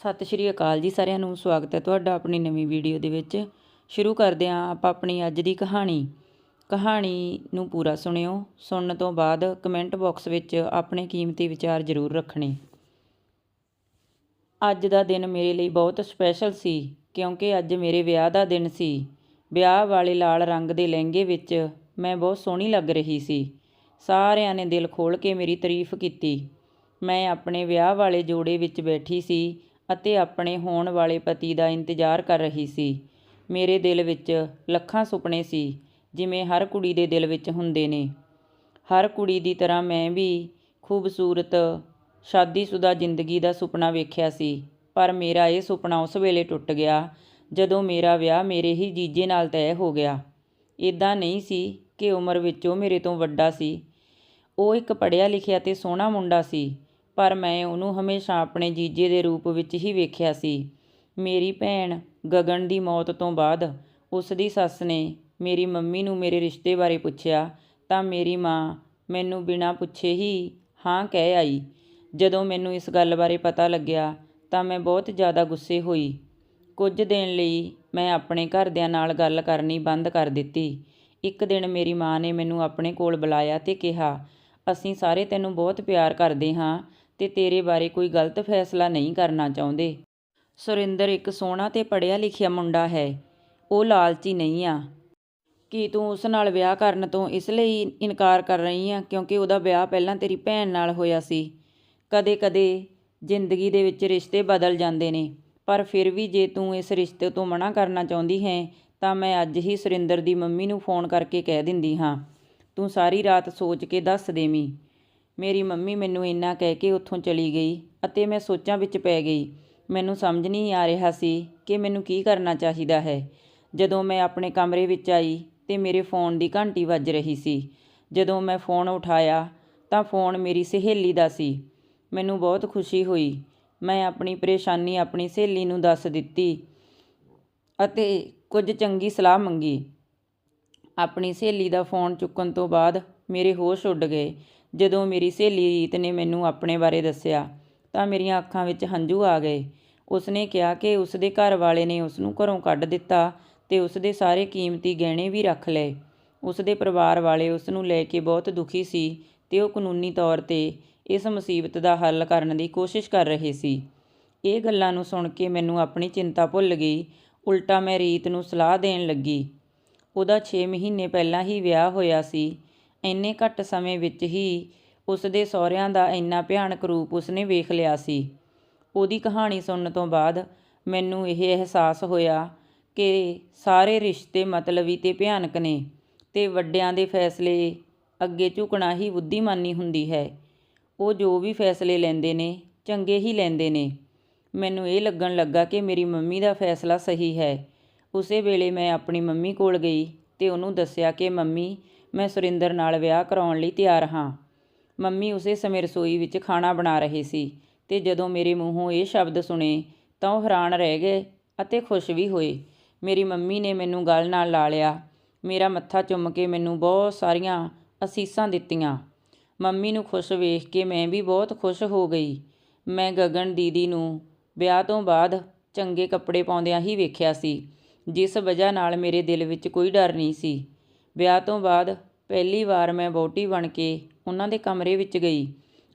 ਸਤਿ ਸ਼੍ਰੀ ਅਕਾਲ ਜੀ ਸਾਰਿਆਂ ਨੂੰ, ਸਵਾਗਤ ਹੈ ਤੁਹਾਡਾ ਆਪਣੀ ਨਵੀਂ ਵੀਡੀਓ ਦੇ ਵਿੱਚ। ਸ਼ੁਰੂ ਕਰਦੇ ਹਾਂ ਆਪਾਂ ਆਪਣੀ ਅੱਜ ਦੀ ਕਹਾਣੀ। ਕਹਾਣੀ ਨੂੰ ਪੂਰਾ ਸੁਣਿਓ। ਸੁਣਨ ਤੋਂ ਬਾਅਦ ਕਮੈਂਟ ਬਾਕਸ ਵਿੱਚ ਆਪਣੇ ਕੀਮਤੀ ਵਿਚਾਰ ਜ਼ਰੂਰ ਰੱਖਣੇ। ਅੱਜ ਦਾ ਦਿਨ ਮੇਰੇ ਲਈ ਬਹੁਤ ਸਪੈਸ਼ਲ ਸੀ, ਕਿਉਂਕਿ ਅੱਜ ਮੇਰੇ ਵਿਆਹ ਦਾ ਦਿਨ ਸੀ। ਵਿਆਹ ਵਾਲੇ ਲਾਲ ਰੰਗ ਦੇ ਲਹਿੰਗੇ ਵਿੱਚ ਮੈਂ ਬਹੁਤ ਸੋਹਣੀ ਲੱਗ ਰਹੀ ਸੀ। ਸਾਰਿਆਂ ਨੇ ਦਿਲ ਖੋਲ੍ਹ ਕੇ ਮੇਰੀ ਤਾਰੀਫ ਕੀਤੀ। ਮੈਂ ਆਪਣੇ ਵਿਆਹ ਵਾਲੇ ਜੋੜੇ ਵਿੱਚ ਬੈਠੀ ਸੀ। ਅਤੇ ਆਪਣੇ ਹੋਣ ਵਾਲੇ ਪਤੀ ਦਾ ਇੰਤਜ਼ਾਰ ਕਰ ਰਹੀ ਸੀ। ਮੇਰੇ ਦਿਲ ਵਿੱਚ ਲੱਖਾਂ ਸੁਪਨੇ ਸੀ, ਜਿਵੇਂ ਹਰ ਕੁੜੀ ਦੇ ਦਿਲ ਵਿੱਚ ਹੁੰਦੇ ਨੇ। ਹਰ ਕੁੜੀ ਦੀ ਤਰ੍ਹਾਂ ਮੈਂ ਵੀ ਖੂਬਸੂਰਤ ਸ਼ਾਦੀशुदा ਜ਼ਿੰਦਗੀ ਦਾ ਸੁਪਨਾ ਵੇਖਿਆ ਸੀ, ਪਰ ਮੇਰਾ ਇਹ ਸੁਪਨਾ ਉਸ ਵੇਲੇ ਟੁੱਟ ਗਿਆ, ਜਦੋਂ ਮੇਰਾ ਵਿਆਹ ਮੇਰੇ ਹੀ ਜੀਜੇ ਨਾਲ ਤੈਅ ਹੋ ਗਿਆ। ਇਦਾਂ ਨਹੀਂ ਸੀ ਕਿ ਉਮਰ ਵਿੱਚੋਂ ਮੇਰੇ ਤੋਂ ਵੱਡਾ ਸੀ। ਉਹ ਇੱਕ ਪੜ੍ਹਿਆ ਲਿਖਿਆ ਤੇ ਸੋਹਣਾ ਮੁੰਡਾ ਸੀ ਪਰ ਮੈਂ ਉਹਨੂੰ ਹਮੇਸ਼ਾ ਆਪਣੇ ਜੀਜੇ ਦੇ ਰੂਪ ਵਿੱਚ ਹੀ ਵੇਖਿਆ ਸੀ। ਮੇਰੀ ਭੈਣ ਗਗਨ ਦੀ ਮੌਤ ਤੋਂ ਬਾਅਦ ਉਸ ਦੀ ਸੱਸ ਨੇ ਮੇਰੀ ਮੰਮੀ ਨੂੰ ਮੇਰੇ ਰਿਸ਼ਤੇ ਬਾਰੇ ਪੁੱਛਿਆ ਤਾਂ ਮੇਰੀ ਮਾਂ ਮੈਨੂੰ ਬਿਨਾਂ ਪੁੱਛੇ ਹੀ ਹਾਂ ਕਹਿ ਆਈ। ਜਦੋਂ ਮੈਨੂੰ ਇਸ ਗੱਲ ਬਾਰੇ ਪਤਾ ਲੱਗਿਆ ਤਾਂ ਮੈਂ ਬਹੁਤ ਜ਼ਿਆਦਾ ਗੁੱਸੇ ਹੋਈ। ਕੁਝ ਦਿਨ ਲਈ ਮੈਂ ਆਪਣੇ ਘਰਦਿਆਂ ਨਾਲ ਗੱਲ ਕਰਨੀ ਬੰਦ ਕਰ ਦਿੱਤੀ। ਇੱਕ ਦਿਨ ਮੇਰੀ ਮਾਂ ਨੇ ਮੈਨੂੰ ਆਪਣੇ ਕੋਲ ਬੁਲਾਇਆ ਤੇ ਕਿਹਾ, ਅਸੀਂ ਸਾਰੇ ਤੈਨੂੰ ਬਹੁਤ ਪਿਆਰ ਕਰਦੇ ਹਾਂ ਤੇ ਤੇਰੇ ਬਾਰੇ ਕੋਈ ਗਲਤ ਫੈਸਲਾ ਨਹੀਂ ਕਰਨਾ ਚਾਹੁੰਦੇ। ਸੁਰਿੰਦਰ ਇੱਕ ਸੋਹਣਾ ਤੇ ਪੜ੍ਹਿਆ ਲਿਖਿਆ ਮੁੰਡਾ ਹੈ। ਉਹ ਲਾਲਚੀ ਨਹੀਂ ਆ। ਕੀ ਤੂੰ ਉਸ ਨਾਲ ਵਿਆਹ ਕਰਨ ਤੋਂ ਇਸ ਲਈ ਇਨਕਾਰ ਕਰ ਰਹੀ ਆ ਕਿਉਂਕਿ ਉਹਦਾ ਵਿਆਹ ਪਹਿਲਾਂ ਤੇਰੀ ਭੈਣ ਨਾਲ ਹੋਇਆ ਸੀ। ਕਦੇ-ਕਦੇ ਜ਼ਿੰਦਗੀ ਦੇ ਵਿੱਚ ਰਿਸ਼ਤੇ ਬਦਲ ਜਾਂਦੇ ਨੇ, ਪਰ ਫਿਰ ਵੀ ਜੇ ਤੂੰ ਇਸ ਰਿਸ਼ਤੇ ਤੋਂ ਮਨਾ ਕਰਨਾ ਚਾਹੁੰਦੀ ਹੈ, ਤਾਂ ਮੈਂ ਅੱਜ ਹੀ ਸੁਰਿੰਦਰ ਦੀ ਮੰਮੀ ਨੂੰ ਫੋਨ ਕਰਕੇ ਕਹਿ ਦਿੰਦੀ ਹਾਂ। ਤੂੰ ਸਾਰੀ ਰਾਤ ਸੋਚ ਕੇ ਦੱਸ ਦੇਵੀਂ। ਮੇਰੀ ਮੰਮੀ ਮੈਨੂੰ ਇੰਨਾ ਕਹਿ ਕੇ ਉੱਥੋਂ ਚਲੀ ਗਈ ਅਤੇ ਮੈਂ ਸੋਚਾਂ ਵਿੱਚ ਪੈ ਗਈ। ਮੈਨੂੰ ਸਮਝ ਨਹੀਂ ਆ ਰਿਹਾ ਸੀ ਕਿ ਮੈਨੂੰ ਕੀ ਕਰਨਾ ਚਾਹੀਦਾ ਹੈ। ਜਦੋਂ ਮੈਂ ਆਪਣੇ ਕਮਰੇ ਵਿੱਚ ਆਈ ਤੇ ਮੇਰੇ ਫੋਨ ਦੀ ਘੰਟੀ ਵੱਜ ਰਹੀ ਸੀ। ਜਦੋਂ ਮੈਂ ਫੋਨ ਉਠਾਇਆ ਤਾਂ ਫੋਨ ਮੇਰੀ ਸਹੇਲੀ ਦਾ ਸੀ। ਮੈਨੂੰ ਬਹੁਤ ਖੁਸ਼ੀ ਹੋਈ। ਮੈਂ ਆਪਣੀ ਪਰੇਸ਼ਾਨੀ ਆਪਣੀ ਸਹੇਲੀ ਨੂੰ ਦੱਸ ਦਿੱਤੀ ਅਤੇ ਕੁਝ ਚੰਗੀ ਸਲਾਹ ਮੰਗੀ। ਆਪਣੀ ਸਹੇਲੀ ਦਾ ਫੋਨ ਚੁੱਕਣ ਤੋਂ ਬਾਅਦ ਮੇਰੇ ਹੋਸ਼ ਉੱਡ ਗਏ। ਜਦੋਂ ਮੇਰੀ ਸਹੇਲੀ ਰੀਤ ਨੇ ਮੈਨੂੰ ਆਪਣੇ ਬਾਰੇ ਦੱਸਿਆ, ਤਾਂ ਮੇਰੀਆਂ ਅੱਖਾਂ ਵਿੱਚ ਹੰਝੂ ਆ ਗਏ। ਉਸਨੇ ਕਿਹਾ ਕਿ ਉਸਦੇ ਘਰ ਵਾਲੇ ਨੇ ਉਸਨੂੰ ਘਰੋਂ ਕੱਢ ਦਿੱਤਾ ਤੇ ਉਸਦੇ ਸਾਰੇ ਕੀਮਤੀ ਗਹਿਣੇ ਵੀ ਰੱਖ ਲਏ। ਉਸਦੇ ਪਰਿਵਾਰ ਵਾਲੇ ਉਸ ਨੂੰ ਲੈ ਕੇ ਬਹੁਤ ਦੁਖੀ ਸੀ ਤੇ ਉਹ ਕਾਨੂੰਨੀ ਤੌਰ ਤੇ ਇਸ ਮੁਸੀਬਤ ਦਾ ਹੱਲ ਕਰਨ ਦੀ ਕੋਸ਼ਿਸ਼ ਕਰ ਰਹੇ ਸੀ। ਇਹ ਗੱਲਾਂ ਨੂੰ ਸੁਣ ਕੇ ਮੈਨੂੰ ਆਪਣੀ ਚਿੰਤਾ ਭੁੱਲ ਗਈ। ਉਲਟਾ ਮੈਂ ਰੀਤ ਨੂੰ ਸਲਾਹ ਦੇਣ ਲੱਗੀ। ਉਹਦਾ 6 ਮਹੀਨੇ ਪਹਿਲਾਂ ਹੀ ਵਿਆਹ ਹੋਇਆ ਸੀ। ਇੰਨੇ ਘੱਟ ਸਮੇਂ ਵਿੱਚ ਹੀ ਉਸ ਦੇ ਸਹੁਰਿਆਂ ਦਾ ਇੰਨਾ ਭਿਆਨਕ ਰੂਪ ਉਸਨੇ ਵੇਖ ਲਿਆ ਸੀ। ਉਹਦੀ ਕਹਾਣੀ ਸੁਣਨ ਤੋਂ ਬਾਅਦ ਮੈਨੂੰ ਇਹ ਅਹਿਸਾਸ ਹੋਇਆ ਕਿ ਸਾਰੇ ਰਿਸ਼ਤੇ ਮਤਲਬੀ ਤੇ ਭਿਆਨਕ ਨੇ ਤੇ ਵੱਡਿਆਂ ਦੇ ਫੈਸਲੇ ਅੱਗੇ ਝੁਕਣਾ ਹੀ ਬੁੱਧੀਮਾਨੀ ਹੁੰਦੀ ਹੈ। ਉਹ ਜੋ ਵੀ ਫੈਸਲੇ ਲੈਂਦੇ ਨੇ, ਚੰਗੇ ਹੀ ਲੈਂਦੇ ਨੇ। ਮੈਨੂੰ ਇਹ ਲੱਗਣ ਲੱਗਾ ਕਿ ਮੇਰੀ ਮੰਮੀ ਦਾ ਫੈਸਲਾ ਸਹੀ ਹੈ। ਉਸੇ ਵੇਲੇ ਮੈਂ ਆਪਣੀ ਮੰਮੀ ਕੋਲ ਗਈ ਤੇ ਉਹਨੂੰ ਦੱਸਿਆ ਕਿ ਮੰਮੀ ਮੈਂ ਸੁਰਿੰਦਰ ਨਾਲ ਵਿਆਹ ਕਰਾਉਣ ਲਈ ਤਿਆਰ ਹਾਂ। ਮੰਮੀ ਉਸੇ ਸਮੇਂ ਰਸੋਈ ਵਿੱਚ ਖਾਣਾ ਬਣਾ ਰਹੇ ਸੀ ਤੇ ਜਦੋਂ ਮੇਰੇ ਮੂੰਹੋਂ ਇਹ ਸ਼ਬਦ ਸੁਣੇ ਤਾਂ ਉਹ ਹੈਰਾਨ ਰਹਿ ਗਏ ਅਤੇ ਖੁਸ਼ ਵੀ ਹੋਏ। ਮੇਰੀ ਮੰਮੀ ਨੇ ਮੈਨੂੰ ਗਲ ਨਾਲ ਲਾ ਲਿਆ। ਮੇਰਾ ਮੱਥਾ ਚੁੰਮ ਕੇ ਮੈਨੂੰ ਬਹੁਤ ਸਾਰੀਆਂ ਅਸੀਸਾਂ ਦਿੱਤੀਆਂ। ਮੰਮੀ ਨੂੰ ਖੁਸ਼ ਵੇਖ ਕੇ ਮੈਂ ਵੀ ਬਹੁਤ ਖੁਸ਼ ਹੋ ਗਈ। ਮੈਂ ਗਗਨ ਦੀਦੀ ਨੂੰ ਵਿਆਹ ਤੋਂ ਬਾਅਦ ਚੰਗੇ ਕੱਪੜੇ ਪਾਉਂਦਿਆਂ ਹੀ ਵੇਖਿਆ ਸੀ, ਜਿਸ ਵਜ੍ਹਾ ਨਾਲ ਮੇਰੇ ਦਿਲ ਵਿੱਚ ਕੋਈ ਡਰ ਨਹੀਂ ਸੀ। ਵਿਆਹ ਤੋਂ ਬਾਅਦ ਪਹਿਲੀ ਵਾਰ ਮੈਂ ਵਹੁਟੀ ਬਣ ਕੇ ਉਹਨਾਂ ਦੇ ਕਮਰੇ ਵਿੱਚ ਗਈ।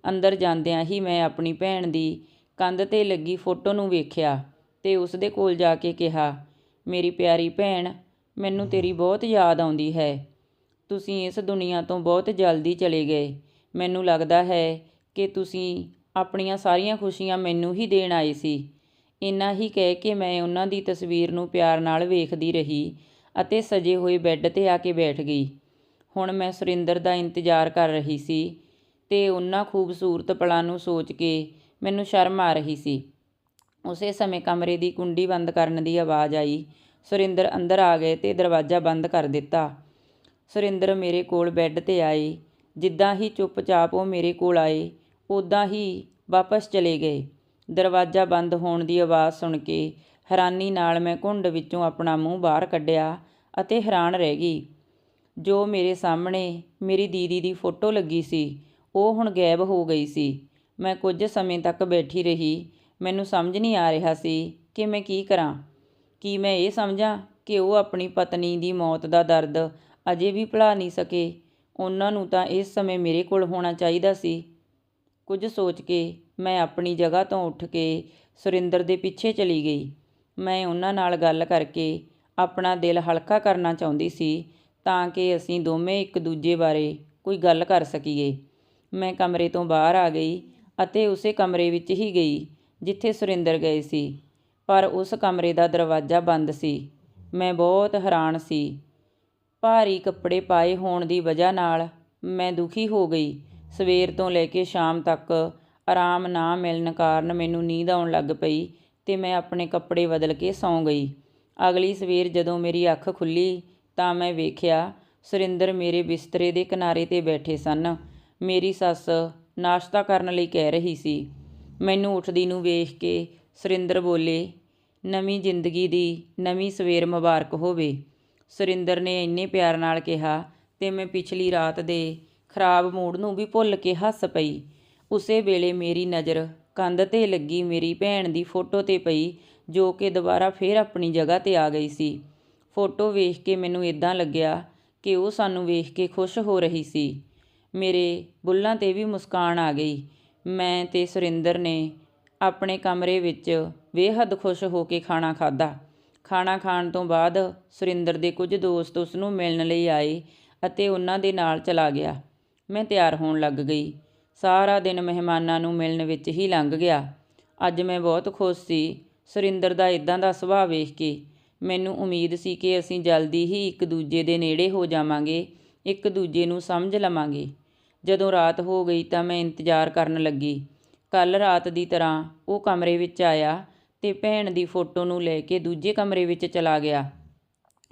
ਅੰਦਰ ਜਾਂਦਿਆਂ ਹੀ ਮੈਂ ਆਪਣੀ ਭੈਣ ਦੀ ਕੰਧ 'ਤੇ ਲੱਗੀ ਫੋਟੋ ਨੂੰ ਵੇਖਿਆ ਅਤੇ ਉਸ ਦੇ ਕੋਲ ਜਾ ਕੇ ਕਿਹਾ, ਮੇਰੀ ਪਿਆਰੀ ਭੈਣ, ਮੈਨੂੰ ਤੇਰੀ ਬਹੁਤ ਯਾਦ ਆਉਂਦੀ ਹੈ। ਤੁਸੀਂ ਇਸ ਦੁਨੀਆ ਤੋਂ ਬਹੁਤ ਜਲਦੀ ਚਲੇ ਗਏ। ਮੈਨੂੰ ਲੱਗਦਾ ਹੈ ਕਿ ਤੁਸੀਂ ਆਪਣੀਆਂ ਸਾਰੀਆਂ ਖੁਸ਼ੀਆਂ ਮੈਨੂੰ ਹੀ ਦੇਣ ਆਏ ਸੀ। ਇੰਨਾ ਹੀ ਕਹਿ ਕੇ ਮੈਂ ਉਹਨਾਂ ਦੀ ਤਸਵੀਰ ਨੂੰ ਪਿਆਰ ਨਾਲ ਵੇਖਦੀ ਰਹੀ ਅਤੇ ਸਜੇ ਹੋਏ ਬੈੱਡ 'ਤੇ ਆ ਕੇ ਬੈਠ ਗਈ। ਹੁਣ ਮੈਂ ਸੁਰਿੰਦਰ ਦਾ ਇੰਤਜ਼ਾਰ ਕਰ ਰਹੀ ਸੀ ਤੇ ਉਹਨਾਂ ਖੂਬਸੂਰਤ ਪਲਾਂ ਨੂੰ ਸੋਚ ਕੇ ਮੈਨੂੰ ਸ਼ਰਮ ਆ ਰਹੀ ਸੀ। ਉਸੇ ਸਮੇਂ ਕਮਰੇ ਦੀ ਕੁੰਡੀ ਬੰਦ ਕਰਨ ਦੀ ਆਵਾਜ਼ ਆਈ। ਸੁਰਿੰਦਰ ਅੰਦਰ ਆ ਗਏ ਤੇ ਦਰਵਾਜ਼ਾ ਬੰਦ ਕਰ ਦਿੱਤਾ। ਸੁਰਿੰਦਰ ਮੇਰੇ ਕੋਲ ਬੈੱਡ 'ਤੇ ਆਏ। ਜਿੱਦਾਂ ਹੀ ਚੁੱਪਚਾਪ ਉਹ ਮੇਰੇ ਕੋਲ ਆਏ ਉਦਾਂ ਹੀ ਵਾਪਸ ਚਲੇ ਗਏ। ਦਰਵਾਜ਼ਾ ਬੰਦ ਹੋਣ ਦੀ ਆਵਾਜ਼ ਸੁਣ ਕੇ ਹੈਰਾਨੀ ਨਾਲ ਮੈਂ ਘੁੰਡ ਵਿੱਚੋਂ ਆਪਣਾ ਮੂੰਹ ਬਾਹਰ ਕੱਢਿਆ ਅਤੇ ਹੈਰਾਨ ਰਹਿ ਗਈ। ਜੋ ਮੇਰੇ ਸਾਹਮਣੇ ਮੇਰੀ ਦੀਦੀ ਦੀ ਫੋਟੋ ਲੱਗੀ ਸੀ, ਉਹ ਹੁਣ ਗਾਇਬ ਹੋ ਗਈ ਸੀ। ਮੈਂ ਕੁਝ ਸਮੇਂ ਤੱਕ ਬੈਠੀ ਰਹੀ। ਮੈਨੂੰ ਸਮਝ ਨਹੀਂ ਆ ਰਿਹਾ ਸੀ ਕਿ ਮੈਂ ਕੀ ਕਰਾਂ। ਕੀ ਮੈਂ ਇਹ ਸਮਝਾਂ ਕਿ ਉਹ ਆਪਣੀ ਪਤਨੀ ਦੀ ਮੌਤ ਦਾ ਦਰਦ ਅਜੇ ਵੀ ਭੁਲਾ ਨਹੀਂ ਸਕੇ? ਉਹਨਾਂ ਨੂੰ ਤਾਂ ਇਸ ਸਮੇਂ ਮੇਰੇ ਕੋਲ ਹੋਣਾ ਚਾਹੀਦਾ ਸੀ। ਕੁਝ ਸੋਚ ਕੇ ਮੈਂ ਆਪਣੀ ਜਗ੍ਹਾ ਤੋਂ ਉੱਠ ਕੇ ਸੁਰਿੰਦਰ ਦੇ ਪਿੱਛੇ ਚਲੀ ਗਈ। ਮੈਂ ਉਹਨਾਂ ਨਾਲ ਗੱਲ ਕਰਕੇ ਆਪਣਾ ਦਿਲ ਹਲਕਾ ਕਰਨਾ ਚਾਹੁੰਦੀ ਸੀ ਤਾਂ ਕਿ ਅਸੀਂ ਦੋਵੇਂ ਇੱਕ ਦੂਜੇ ਬਾਰੇ ਕੋਈ ਗੱਲ ਕਰ ਸਕੀਏ। ਮੈਂ ਕਮਰੇ ਤੋਂ ਬਾਹਰ ਆ ਗਈ ਅਤੇ ਉਸੇ ਕਮਰੇ ਵਿੱਚ ਹੀ ਗਈ ਜਿੱਥੇ ਸੁਰਿੰਦਰ ਗਏ ਸੀ। ਪਰ ਉਸ ਕਮਰੇ ਦਾ ਦਰਵਾਜ਼ਾ ਬੰਦ ਸੀ। ਮੈਂ ਬਹੁਤ ਹੈਰਾਨ ਸੀ। ਭਾਰੀ ਕੱਪੜੇ ਪਾਏ ਹੋਣ ਦੀ ਵਜ੍ਹਾ ਨਾਲ ਮੈਂ ਦੁਖੀ ਹੋ ਗਈ। ਸਵੇਰ ਤੋਂ ਲੈ ਕੇ ਸ਼ਾਮ ਤੱਕ ਆਰਾਮ ਨਾ ਮਿਲਣ ਕਾਰਨ ਮੈਨੂੰ ਨੀਂਦ ਆਉਣ ਲੱਗ ਪਈ ਤੇ ਮੈਂ ਆਪਣੇ ਕੱਪੜੇ ਬਦਲ ਕੇ ਸੌਂ ਗਈ। ਅਗਲੀ ਸਵੇਰ ਜਦੋਂ ਮੇਰੀ ਅੱਖ ਖੁੱਲੀ ਤਾਂ ਮੈਂ ਵੇਖਿਆ ਸੁਰਿੰਦਰ ਮੇਰੇ ਬਿਸਤਰੇ ਦੇ ਕਿਨਾਰੇ ਤੇ ਬੈਠੇ ਸਨ। ਮੇਰੀ ਸੱਸ ਨਾਸ਼ਤਾ ਕਰਨ ਲਈ ਕਹਿ ਰਹੀ ਸੀ। ਮੈਨੂੰ ਉੱਠਦੀ ਨੂੰ ਵੇਖ ਕੇ ਸੁਰਿੰਦਰ ਬੋਲੇ, ਨਵੀਂ ਜ਼ਿੰਦਗੀ ਦੀ ਨਵੀਂ ਸਵੇਰ ਮੁਬਾਰਕ ਹੋਵੇ। ਸੁਰਿੰਦਰ ਨੇ ਇੰਨੇ ਪਿਆਰ ਨਾਲ ਕਿਹਾ ਤੇ ਮੈਂ ਪਿਛਲੀ ਰਾਤ ਦੇ ਖਰਾਬ ਮੂਡ ਨੂੰ ਵੀ ਭੁੱਲ ਕੇ ਹੱਸ ਪਈ। ਉਸੇ ਵੇਲੇ ਮੇਰੀ ਨਜ਼ਰ ਕੰਧ ਤੇ ਲੱਗੀ ਮੇਰੀ ਭੈਣ ਦੀ ਫੋਟੋ ਤੇ ਪਈ, ਜੋ ਕਿ ਦੁਬਾਰਾ ਫੇਰ ਆਪਣੀ ਜਗ੍ਹਾ ਤੇ ਆ ਗਈ ਸੀ। ਫੋਟੋ ਵੇਖ ਕੇ ਮੈਨੂੰ ਇੱਦਾਂ ਲੱਗਿਆ ਕਿ ਉਹ ਸਾਨੂੰ ਵੇਖ ਕੇ ਖੁਸ਼ ਹੋ ਰਹੀ ਸੀ। ਮੇਰੇ ਬੁੱਲ੍ਹਾਂ ਤੇ ਵੀ ਮੁਸਕਾਨ ਆ ਗਈ। ਮੈਂ ਤੇ ਸੁਰਿੰਦਰ ਨੇ ਆਪਣੇ ਕਮਰੇ ਵਿੱਚ ਬੇਹੱਦ ਖੁਸ਼ ਹੋ ਕੇ ਖਾਣਾ ਖਾਧਾ। ਖਾਣਾ ਖਾਣ ਤੋਂ ਬਾਅਦ ਸੁਰਿੰਦਰ ਦੇ ਕੁਝ ਦੋਸਤ ਉਸ ਨੂੰ ਮਿਲਣ ਲਈ ਆਏ ਅਤੇ ਉਹਨਾਂ ਦੇ ਨਾਲ ਚਲਾ ਗਿਆ। ਮੈਂ ਤਿਆਰ ਹੋਣ ਲੱਗ ਗਈ। ਸਾਰਾ ਦਿਨ ਮਹਿਮਾਨਾਂ ਨੂੰ ਮਿਲਣ ਵਿੱਚ ਹੀ ਲੰਘ ਗਿਆ। ਅੱਜ ਮੈਂ ਬਹੁਤ ਖੁਸ਼ ਸੀ। ਸੁਰਿੰਦਰ ਦਾ ਇਦਾਂ ਦਾ ਸੁਭਾਅ ਵੇਖ ਕੇ ਮੈਨੂੰ ਉਮੀਦ ਸੀ ਕਿ ਅਸੀਂ ਜਲਦੀ ਹੀ ਇੱਕ ਦੂਜੇ ਦੇ ਨੇੜੇ ਹੋ ਜਾਵਾਂਗੇ, ਇੱਕ ਦੂਜੇ ਨੂੰ ਸਮਝ ਲਵਾਂਗੇ। ਜਦੋਂ ਰਾਤ ਹੋ ਗਈ ਤਾਂ ਮੈਂ ਇੰਤਜ਼ਾਰ ਕਰਨ ਲੱਗੀ। ਕੱਲ ਰਾਤ ਦੀ ਤਰ੍ਹਾਂ ਉਹ ਕਮਰੇ ਵਿੱਚ ਆਇਆ ਤੇ ਭੈਣ ਦੀ ਫੋਟੋ ਨੂੰ ਲੈ ਕੇ ਦੂਜੇ ਕਮਰੇ ਵਿੱਚ ਚਲਾ ਗਿਆ।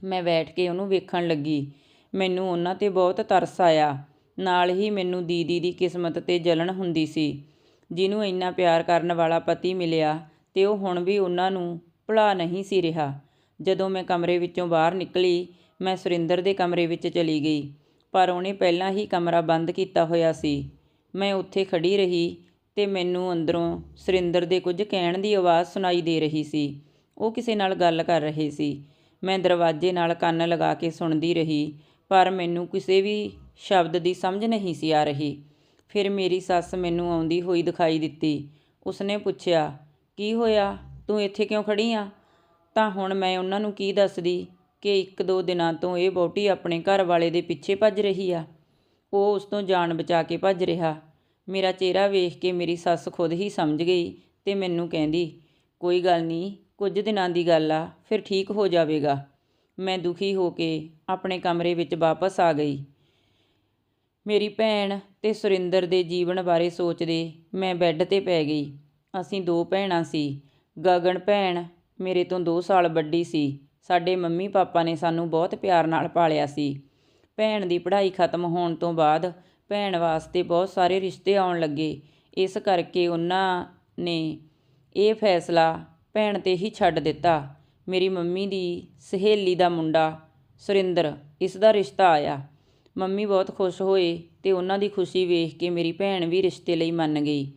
ਮੈਂ ਬੈਠ ਕੇ ਉਹਨੂੰ ਵੇਖਣ ਲੱਗੀ। ਮੈਨੂੰ ਉਹਨਾਂ ਤੇ ਬਹੁਤ ਤਰਸ ਆਇਆ। ਨਾਲ ਹੀ ਮੈਨੂੰ ਦੀਦੀ ਦੀ ਕਿਸਮਤ ਤੇ ਜਲਣ ਹੁੰਦੀ ਸੀ। ਜਿਹਨੂੰ ਇੰਨਾ ਪਿਆਰ ਕਰਨ ਵਾਲਾ ਪਤੀ ਮਿਲਿਆ ਤੇ ਉਹ ਹੁਣ ਵੀ ਉਹਨਾਂ ਨੂੰ ਭੁਲਾ ਨਹੀਂ ਸੀ ਰਿਹਾ। ਜਦੋਂ ਮੈਂ ਕਮਰੇ ਵਿੱਚੋਂ ਬਾਹਰ ਨਿਕਲੀ, ਮੈਂ ਸੁਰਿੰਦਰ ਦੇ ਕਮਰੇ ਵਿੱਚ ਚਲੀ ਗਈ, ਪਰ ਉਹਨੇ ਪਹਿਲਾਂ ਹੀ ਕਮਰਾ ਬੰਦ ਕੀਤਾ ਹੋਇਆ ਸੀ। ਮੈਂ ਉੱਥੇ ਖੜੀ ਰਹੀ ਤੇ ਮੈਨੂੰ ਅੰਦਰੋਂ ਸੁਰਿੰਦਰ ਦੇ ਕੁਝ ਕਹਿਣ ਦੀ ਆਵਾਜ਼ ਸੁਣਾਈ ਦੇ ਰਹੀ ਸੀ। ਉਹ ਕਿਸੇ ਨਾਲ ਗੱਲ ਕਰ ਰਹੇ ਸੀ। ਮੈਂ ਦਰਵਾਜ਼ੇ ਨਾਲ ਕੰਨ ਲਗਾ ਕੇ ਸੁਣਦੀ ਰਹੀ, ਪਰ ਮੈਨੂੰ ਕਿਸੇ ਵੀ ਸ਼ਬਦ ਦੀ ਸਮਝ ਨਹੀਂ ਸੀ ਆ ਰਹੀ। ਫਿਰ ਮੇਰੀ ਸੱਸ ਮੈਨੂੰ ਆਉਂਦੀ ਹੋਈ ਦਿਖਾਈ ਦਿੱਤੀ। ਉਸਨੇ ਪੁੱਛਿਆ, ਕੀ ਹੋਇਆ? ਤੂੰ ਇੱਥੇ ਕਿਉਂ ਖੜੀ ਆ? ਤਾਂ ਹੁਣ ਮੈਂ ਉਹਨਾਂ ਨੂੰ ਕੀ ਦੱਸਦੀ ਕਿ ਇੱਕ ਦੋ ਦਿਨਾਂ ਤੋਂ ਇਹ ਵਹੁਟੀ ਆਪਣੇ ਘਰ ਵਾਲੇ ਦੇ ਪਿੱਛੇ ਭੱਜ ਰਹੀ ਆ। ਉਹ ਉਸ ਤੋਂ ਜਾਨ ਬਚਾ ਕੇ ਭੱਜ ਰਿਹਾ। ਮੇਰਾ ਚਿਹਰਾ ਵੇਖ ਕੇ ਮੇਰੀ ਸੱਸ ਖੁਦ ਹੀ ਸਮਝ ਗਈ ਤੇ ਮੈਨੂੰ ਕਹਿੰਦੀ, ਕੋਈ ਗੱਲ ਨਹੀਂ, ਕੁਝ ਦਿਨਾਂ ਦੀ ਗੱਲ ਆ, ਫਿਰ ਠੀਕ ਹੋ ਜਾਵੇਗਾ। ਮੈਂ ਦੁਖੀ ਹੋ ਕੇ ਆਪਣੇ ਕਮਰੇ ਵਿੱਚ ਵਾਪਸ ਆ ਗਈ। ਮੇਰੀ ਭੈਣ ਤੇ ਸੁਰਿੰਦਰ ਦੇ ਜੀਵਨ ਬਾਰੇ ਸੋਚਦੇ ਮੈਂ ਬੈੱਡ ਤੇ ਪੈ ਗਈ। ਅਸੀਂ ਦੋ ਭੈਣਾਂ ਸੀ। ਗਗਨ ਭੈਣ ਮੇਰੇ ਤੋਂ 2 ਸਾਲ ਵੱਡੀ ਸੀ। ਸਾਡੇ ਮੰਮੀ ਪਾਪਾ ਨੇ ਸਾਨੂੰ ਬਹੁਤ ਪਿਆਰ ਨਾਲ ਪਾਲਿਆ ਸੀ। ਭੈਣ ਦੀ ਪੜ੍ਹਾਈ ਖਤਮ ਹੋਣ ਤੋਂ ਬਾਅਦ ਭੈਣ ਵਾਸਤੇ ਬਹੁਤ ਸਾਰੇ ਰਿਸ਼ਤੇ ਆਉਣ ਲੱਗੇ। ਇਸ ਕਰਕੇ ਉਹਨਾਂ ਨੇ ਇਹ ਫੈਸਲਾ ਭੈਣ ਤੇ ਹੀ ਛੱਡ ਦਿੱਤਾ। ਮੇਰੀ ਮੰਮੀ ਦੀ ਸਹੇਲੀ ਦਾ ਮੁੰਡਾ ਸੁਰਿੰਦਰ, ਇਸ ਦਾ ਰਿਸ਼ਤਾ ਆਇਆ। ਮੰਮੀ ਬਹੁਤ ਖੁਸ਼ ਹੋਏ ਤੇ ਉਹਨਾਂ ਦੀ ਖੁਸ਼ੀ ਵੇਖ ਕੇ ਮੇਰੀ ਭੈਣ ਵੀ ਰਿਸ਼ਤੇ ਲਈ ਮੰਨ ਗਈ।